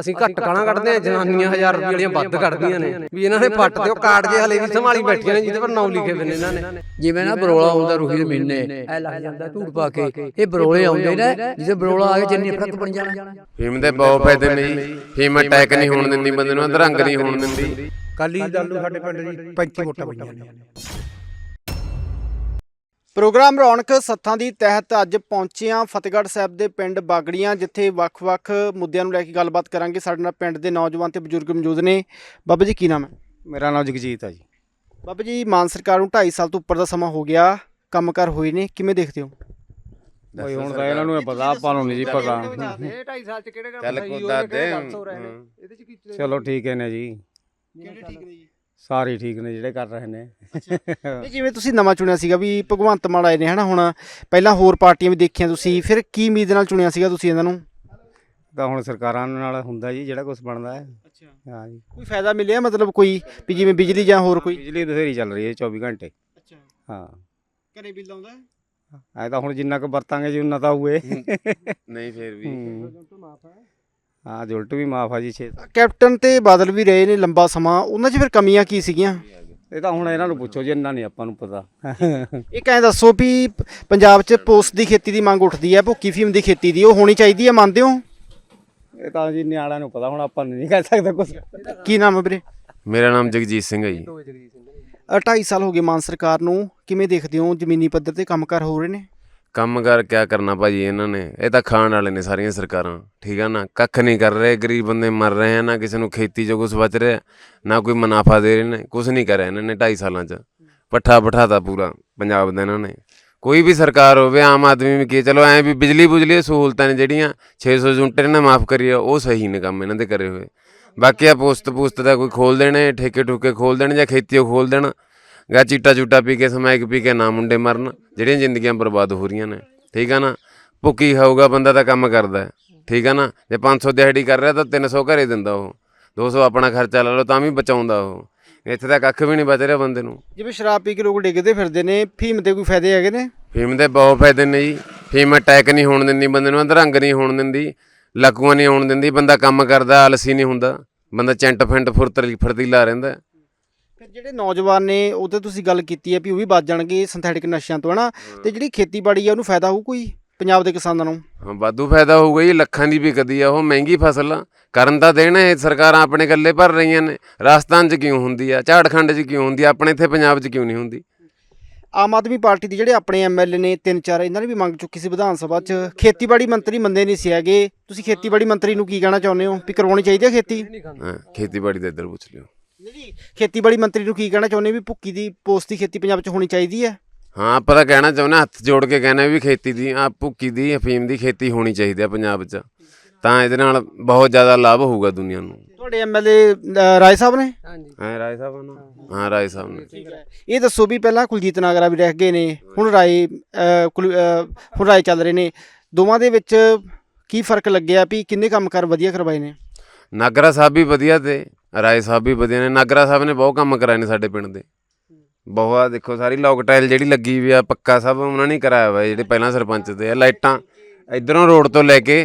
ਅਸੀਂ ਘੱਟ ਕਾਲਾਂ ਕੱਢਦੇ ਆ ਜਨਾਨੀਆਂ 1000 ਰੁਪਏ ਵਾਲੀਆਂ ਵੱਧ ਕੱਢਦੀਆਂ ਨੇ। ਵੀ ਇਹਨਾਂ ਨੇ ਪੱਟ ਤੇ ਉਹ ਕਾਰਡ ਜੇ ਹਲੇ ਵੀ ਸੰਭਾਲੀ ਬੈਠੀਆਂ ਨੇ ਜਿਹਦੇ ਪਰ ਨਾਮ ਲਿਖੇ ਹੋਏ ਨੇ ਇਹਨਾਂ ਨੇ। ਜਿਵੇਂ ਨਾ ਬਰੋਲਾ ਆਉਂਦਾ ਰੁਖੀ ਦੇ ਮਹੀਨੇ। ਐ ਲੱਗ ਜਾਂਦਾ ਧੂੜ ਪਾ ਕੇ। ਇਹ ਬਰੋਲੇ ਆਉਂਦੇ ਨੇ ਜਿਵੇਂ ਬਰੋਲਾ ਆ ਕੇ ਜਿੰਨੀ ਫ਼ਰਕ ਬਣ ਜਾਣਾ। ਫੀਮ ਦੇ ਬਹੁਤ ਫਾਇਦੇ ਨੇ ਜੀ। ਫੀਮ ਅਟੈਕ ਨਹੀਂ ਹੋਣ ਦਿੰਦੀ ਬੰਦੇ ਨੂੰ ਅਧਰੰਗ ਨਹੀਂ ਹੋਣ ਦਿੰਦੀ। ਕਾਲੀ ਦਲ ਨੂੰ ਸਾਡੇ ਪਿੰਡ ਦੀ 35 ਵੋਟਾਂ ਪਈਆਂ ਨੇ। ਪ੍ਰੋਗਰਾਮ ਰੌਣਕ ਸੱਥਾਂ ਦੀ ਤਹਿਤ ਅੱਜ ਪਹੁੰਚੇ ਹਾਂ ਫਤਿਹਗੜ੍ਹ ਸਾਹਿਬ ਦੇ ਪਿੰਡ ਬਾਗੜੀਆਂ ਜਿੱਥੇ ਵੱਖ-ਵੱਖ ਮੁੱਦਿਆਂ ਨੂੰ ਲੈ ਕੇ ਗੱਲਬਾਤ ਕਰਾਂਗੇ। ਸਾਡੇ ਨਾਲ ਪਿੰਡ ਦੇ ਨੌਜਵਾਨ ਤੇ ਬਜ਼ੁਰਗ ਮੌਜੂਦ ਨੇ। ਬਾਬਾ ਜੀ ਕੀ ਨਾਮ ਹੈ? ਮੇਰਾ ਨਾਮ ਜਗਜੀਤ ਆ ਜੀ। ਬਾਬਾ ਜੀ ਮਾਨ ਸਰਕਾਰ ਨੂੰ 2.5 ਸਾਲ ਤੋਂ ਉੱਪਰ ਦਾ ਸਮਾਂ ਹੋ ਗਿਆ। ਕੰਮਕਾਰ ਹੋਏ ਨੇ। ਕਿਵੇਂ ਦੇਖਦੇ ਹੋ? ਬਈ ਹੁਣ ਤਾਂ ਇਹਨਾਂ ਨੂੰ ਇਹ ਪਤਾ ਆਪਾਂ ਨੂੰ ਨਹੀਂ ਜੀ ਪਤਾ। 2.5 ਸਾਲ ਚ ਕਿਹੜੇ ਚੱਲ ਕੋਦਾ ਦੇ। ਇਹਦੇ ਚ ਕੀ ਚਲੋ ਠੀਕ ਹੈ ਨੇ ਜੀ। ਕਿਹੜੇ ਠੀਕ ਨੇ ਜੀ? ਸਾਰੇ ਠੀਕ ਨੇ ਜਿਹੜੇ ਕਰ ਰਹੇ ਨੇ। ਇਹ ਜਿਵੇਂ ਤੁਸੀਂ ਨਵਾਂ ਚੁਣਿਆ ਸੀਗਾ ਵੀ ਭਗਵੰਤ ਮਾਨ ਆਏ ਨੇ ਹਨਾ ਹੁਣ ਪਹਿਲਾਂ ਹੋਰ ਪਾਰਟੀਆਂ ਵੀ ਦੇਖੀਆਂ ਤੁਸੀਂ ਫਿਰ ਕੀ ਉਮੀਦ ਨਾਲ ਚੁਣਿਆ ਸੀਗਾ ਤੁਸੀਂ ਇਹਨਾਂ ਨੂੰ? ਤਾਂ ਹੁਣ ਸਰਕਾਰਾਂ ਨਾਲ ਹੁੰਦਾ ਜੀ ਜਿਹੜਾ ਕੁਝ ਬਣਦਾ ਹੈ। ਅੱਛਾ। ਹਾਂ ਜੀ। ਕੋਈ ਫਾਇਦਾ ਮਿਲਿਆ ਮਤਲਬ ਕੋਈ ਵੀ ਜਿਵੇਂ ਬਿਜਲੀ ਜਾਂ ਹੋਰ ਕੋਈ? ਬਿਜਲੀ ਬਥੇਰੀ ਚੱਲ ਰਹੀ ਹੈ 24 ਘੰਟੇ। ਅੱਛਾ। ਹਾਂ। ਘਰੇ ਬਿੱਲ ਆਉਂਦਾ ਐ ਤਾਂ ਹੁਣ ਜਿੰਨਾ ਕੁ ਵਰਤਾਂਗੇ ਜੀ ਉਨਾ ਤਾਂ ਹੋਏ ਨਹੀਂ ਫੇਰ ਵੀ। ਹਾਂ ਜੁਲਟ ਵੀ ਮਾਫ ਆ ਜੀ 6 ਕੈਪਟਨ ਤੇ ਬਾਦਲ ਵੀ ਰਹੇ ਨੇ ਲੰਬਾ ਸਮਾਂ ਉਹਨਾਂ 'ਚ ਫਿਰ ਕਮੀਆਂ ਕੀ ਸੀਗੀਆਂ? ਇਹ ਤਾਂ ਹੁਣ ਇਹਨਾਂ ਨੂੰ ਪੁੱਛੋ ਜੀ ਇੰਨਾ ਨਹੀਂ ਆਪਾਂ ਨੂੰ ਪਤਾ। ਇਹ ਕਹਿੰਦੇ ਦੱਸੋ ਵੀ ਪੰਜਾਬ 'ਚ ਪੋਸਟ ਦੀ ਖੇਤੀ ਦੀ ਮੰਗ ਉੱਠਦੀ ਹੈ ਭੁੱਕੀ ਫੀਮ ਦੀ ਖੇਤੀ ਦੀ ਉਹ ਹੋਣੀ ਚਾਹੀਦੀ ਹੈ ਮੰਨਦੇ ਹੋ? ਇਹ ਤਾਂ ਜੀ ਨਿਆਣਿਆਂ ਨੂੰ ਪਤਾ ਹੁਣ ਆਪਾਂ ਨਹੀਂ ਕਹਿ ਸਕਦੇ ਕੁਝ ਕੀ ਨਾਮ ਹੈ ਵੀਰੇ? ਮੇਰਾ ਨਾਮ ਜਗਜੀਤ ਸਿੰਘ ਹੈ ਜੀ। ਅ, ਢਾਈ ਸਾਲ ਹੋ ਗਏ ਮਾਨ ਸਰਕਾਰ ਨੂੰ ਕਿਵੇਂ ਦੇਖਦੇ ਹੋ? ਜ਼ਮੀਨੀ ਪੱਧਰ ਤੇ ਕੰਮਕਾਰ ਹੋ ਰਹੇ ਨੇ? ਕੰਮ ਕਰ, ਕਿਆ ਕਰਨਾ ਭਾਜੀ ਇਹਨਾਂ ਨੇ? ਇਹ ਤਾਂ ਖਾਣ ਵਾਲੇ ਨੇ ਸਾਰੀਆਂ ਸਰਕਾਰਾਂ। ਠੀਕ ਆ ਨਾ? ਕੱਖ ਨਹੀਂ ਕਰ ਰਹੇ, ਗਰੀਬ ਬੰਦੇ ਮਰ ਰਹੇ ਆ, ਨਾ ਕਿਸੇ ਨੂੰ ਖੇਤੀ 'ਚੋਂ ਕੁਝ ਬਚ ਰਿਹਾ, ਨਾ ਕੋਈ ਮੁਨਾਫਾ ਦੇ ਰਹੇ ਨੇ ਕੁਝ ਨਹੀਂ ਕਰਿਆ ਇਹਨਾਂ ਨੇ 2.5 ਸਾਲਾਂ 'ਚ। ਪੱਠਾ ਬਿਠਾਤਾ ਪੂਰਾ ਪੰਜਾਬ ਦਾ ਇਹਨਾਂ ਨੇ। ਕੋਈ ਵੀ ਸਰਕਾਰ ਹੋਵੇ, ਆਮ ਆਦਮੀ ਵੀ ਕੀ ਚਲੋ ਐ ਵੀ ਬਿਜਲੀ ਬੁਜਲੀ ਸਹੂਲਤਾਂ ਨੇ ਜਿਹੜੀਆਂ 600 ਯੂਨਿਟ ਇਹਨਾਂ ਨੇ ਮਾਫ ਕਰੀ ਆ, ਉਹ ਸਹੀ ਨੇ ਕੰਮ ਇਹਨਾਂ ਦੇ ਕਰੇ ਹੋਏ। ਬਾਕੀ ਆ ਪੋਸਟ ਪੂਸਟ ਦਾ ਕੋਈ ਖੋਲ ਦੇਣੇ ਠੇਕੇ ਠੁਕੇ ਖੋਲ ਦੇਣ ਜਾਂ ਖੇਤੀ ਉਹ ਖੋਲ ਦੇਣ ਗਾ ਚੀਟਾ ਚੂਟਾ ਪੀ ਕੇ ਸਮੈਕ ਪੀ ਕੇ ਨਾ ਮੁੰਡੇ ਮਰਨ ਜਿਹੜੀਆਂ ਜ਼ਿੰਦਗੀਆਂ ਬਰਬਾਦ ਹੋ ਰਹੀਆਂ ਨੇ। ਠੀਕ ਆ ਨਾ? ਭੁੱਕੀ ਖਾਊਗਾ ਬੰਦਾ ਤਾਂ ਕੰਮ ਕਰਦਾ ਹੈ। ਠੀਕ ਆ ਨਾ? ਜੇ 500 ਦਿਹਾੜੀ ਕਰ ਰਿਹਾ ਤਾਂ 300 ਘਰੇ ਦਿੰਦਾ ਉਹ। 200 ਆਪਣਾ ਖਰਚਾ ਲਾ ਲਓ ਤਾਂ ਵੀ ਬਚਾਉਂਦਾ ਉਹ। ਇੱਥੇ ਤਾਂ ਕੱਖ ਵੀ ਨਹੀਂ ਬਚ ਰਿਹਾ ਬੰਦੇ ਨੂੰ। ਜਿਵੇਂ ਸ਼ਰਾਬ ਪੀ ਕੇ ਲੋਕ ਡਿੱਗਦੇ ਫਿਰਦੇ ਨੇ ਫੀਮ ਦੇ ਕੋਈ ਫਾਇਦੇ ਹੈਗੇ ਨੇ? ਫੀਮ ਦੇ ਬਹੁਤ ਫਾਇਦੇ ਨੇ ਜੀ। ਫੀਮ ਅਟੈਕ ਨਹੀਂ ਹੋਣ ਦਿੰਦੀ ਬੰਦੇ ਨੂੰ ਅਧਰੰਗ ਨਹੀਂ ਹੋਣ ਦਿੰਦੀ ਲਕੂਆਂ ਨਹੀਂ ਹੋਣ ਦਿੰਦੀ। ਬੰਦਾ ਕੰਮ ਕਰਦਾ ਆਲਸੀ ਨਹੀਂ ਹੁੰਦਾ। ਬੰਦਾ ਚੈਂਟ ਫਿੰਟ ਫੁਰਤਲੀ ਫਰਤੀਲਾ ਰਹਿੰਦਾ। ਫਿਰ ਜਿਹੜੇ ਨੌਜਵਾਨ ਨੇ ਉਹ ਤੇ ਤੁਸੀਂ ਗੱਲ ਕੀਤੀ ਹੈ ਵੀ ਉਹ ਵੀ ਬਚ ਜਾਣਗੇ ਸਿੰਥੈਟਿਕ ਨਸ਼ਿਆਂ ਤੋਂ ਹਨਾ? ਤੇ ਜਿਹੜੀ ਖੇਤੀਬਾੜੀ ਆ ਉਹਨੂੰ ਫਾਇਦਾ ਹੋਊ ਕੋਈ ਪੰਜਾਬ ਦੇ ਕਿਸਾਨਾਂ ਨੂੰ? ਹਾਂ ਵਾਧੂ ਫਾਇਦਾ ਹੋਊਗਾ ਜੀ ਲੱਖਾਂ ਦੀ ਵਿਕਦੀ ਆ ਉਹ ਮਹਿੰਗੀ ਫਸਲ। ਆ। ਕਰਨ ਤਾਂ ਦੇਣ ਇਹ ਸਰਕਾਰਾਂ ਆਪਣੇ ਗੱਲੇ ਭਰ ਰਹੀਆਂ ਨੇ। ਰਾਜਸਥਾਨ 'ਚ ਕਿਉਂ ਹੁੰਦੀ ਆ? ਝਾੜਖੰਡ 'ਚ ਕਿਉਂ ਹੁੰਦੀ ਆ? ਆਪਣੇ ਇੱਥੇ ਪੰਜਾਬ 'ਚ ਕਿਉਂ ਨਹੀਂ ਹੁੰਦੀ? ਆਮ ਆਦਮੀ ਪਾਰਟੀ ਦੇ ਜਿਹੜੇ ਆਪਣੇ ਐਮਐਲਏ ਨੇ ਤਿੰਨ ਚਾਰ ਇਹਨਾਂ ਨੇ ਵੀ ਮੰਗ ਚੁੱਕੀ ਸੀ ਵਿਧਾਨ ਸਭਾ 'ਚ। ਖੇਤੀਬਾੜੀ ਮੰਤਰੀ ਮੰਦੇ ਨਹੀਂ ਸੀ ਹੈਗੇ। ਤੁਸੀਂ ਖੇਤੀਬਾੜੀ ਮੰਤਰੀ ਨੂੰ ਕੀ ਕਹਿਣਾ ਚਾਹੁੰਦੇ ਹੋ? ਵੀ ਕਰਵਾਉਣੀ ਚਾਹੀਦੀ ਹੈ ਖੇਤੀ? ਹਾਂ ਖੇਤੀਬਾੜੀ ਦਾ ਇੱਧਰ ਪੁੱਛ ਲਿਓ। ਖੇਤੀਬਾੜੀ ਮੰਤਰੀ ਨੂੰ ਕੀ ਕਹਿਣਾ ਚਾਹੁੰਦੇ ਵੀ ਭੁੱਕੀ ਦੀ ਪੋਸਟ ਦੀ ਖੇਤੀ ਪੰਜਾਬ 'ਚ ਹੋਣੀ ਚਾਹੀਦੀ ਹੈ? ਹਾਂ ਆਪਾਂ ਤਾਂ ਕਹਿਣਾ ਚਾਹੁੰਦੇ ਹਾਂ, ਹੱਥ ਜੋੜ ਕੇ ਕਹਿੰਦੇ ਵੀ ਖੇਤੀ ਦੀ ਆ ਭੁੱਕੀ ਦੀ ਅਫੀਮ ਦੀ ਖੇਤੀ ਹੋਣੀ ਚਾਹੀਦੀ ਆ ਪੰਜਾਬ 'ਚ। ਤਾਂ ਇਹਦੇ ਨਾਲ ਬਹੁਤ ਜ਼ਿਆਦਾ ਲਾਭ ਹੋਊਗਾ ਦੁਨੀਆ ਨੂੰ। ਤੁਹਾਡੇ ਐਮਐਲਏ ਰਾਏ ਸਾਹਿਬ ਨੇ? ਹਾਂਜੀ। ਹਾਂ ਰਾਏ ਸਾਹਿਬ ਨਾ? ਹਾਂ ਰਾਏ ਸਾਹਿਬ ਨੇ। ਇਹ ਦੱਸੋ ਵੀ ਪਹਿਲਾਂ ਕੁਲਜੀਤ ਨਾਗਰਾ ਵੀ ਰਹਿ ਗਏ ਨੇ ਹੁਣ ਰਾਏ ਹੁਣ ਰਾਏ ਚੱਲ ਰਹੇ ਨੇ। ਦੋਵਾਂ ਦੇ ਵਿੱਚ ਕੀ ਫ਼ਰਕ ਲੱਗਿਆ ਵੀ ਕਿੰਨੇ ਕੰਮਕਾਰ ਵਧੀਆ ਕਰਵਾਏ ਨੇ? ਨਾਗਰਾ ਸਾਹਿਬ ਵੀ ਵਧੀਆ ਤੇ। ਰਾਏ ਸਾਹਿਬ ਵੀ ਵਧੀਆ ਨੇ, ਨਾਗਰਾ ਸਾਹਿਬ ਨੇ ਬਹੁਤ ਕੰਮ ਕਰਾਏ ਨੇ ਸਾਡੇ ਪਿੰਡ ਦੇ। ਬਹੁਤ ਆ, ਦੇਖੋ ਸਾਰੀ ਲੋਕ ਟਾਈਲ ਜਿਹੜੀ ਲੱਗੀ ਵੀ ਆ, ਪੱਕਾ ਸਭ ਉਹਨਾਂ ਨੇ ਕਰਾਇਆ ਵਾ, ਜਿਹੜੇ ਪਹਿਲਾਂ ਸਰਪੰਚ ਤੇ ਆ, ਲਾਈਟਾਂ ਇਧਰੋਂ ਰੋਡ ਤੋਂ ਲੈ ਕੇ,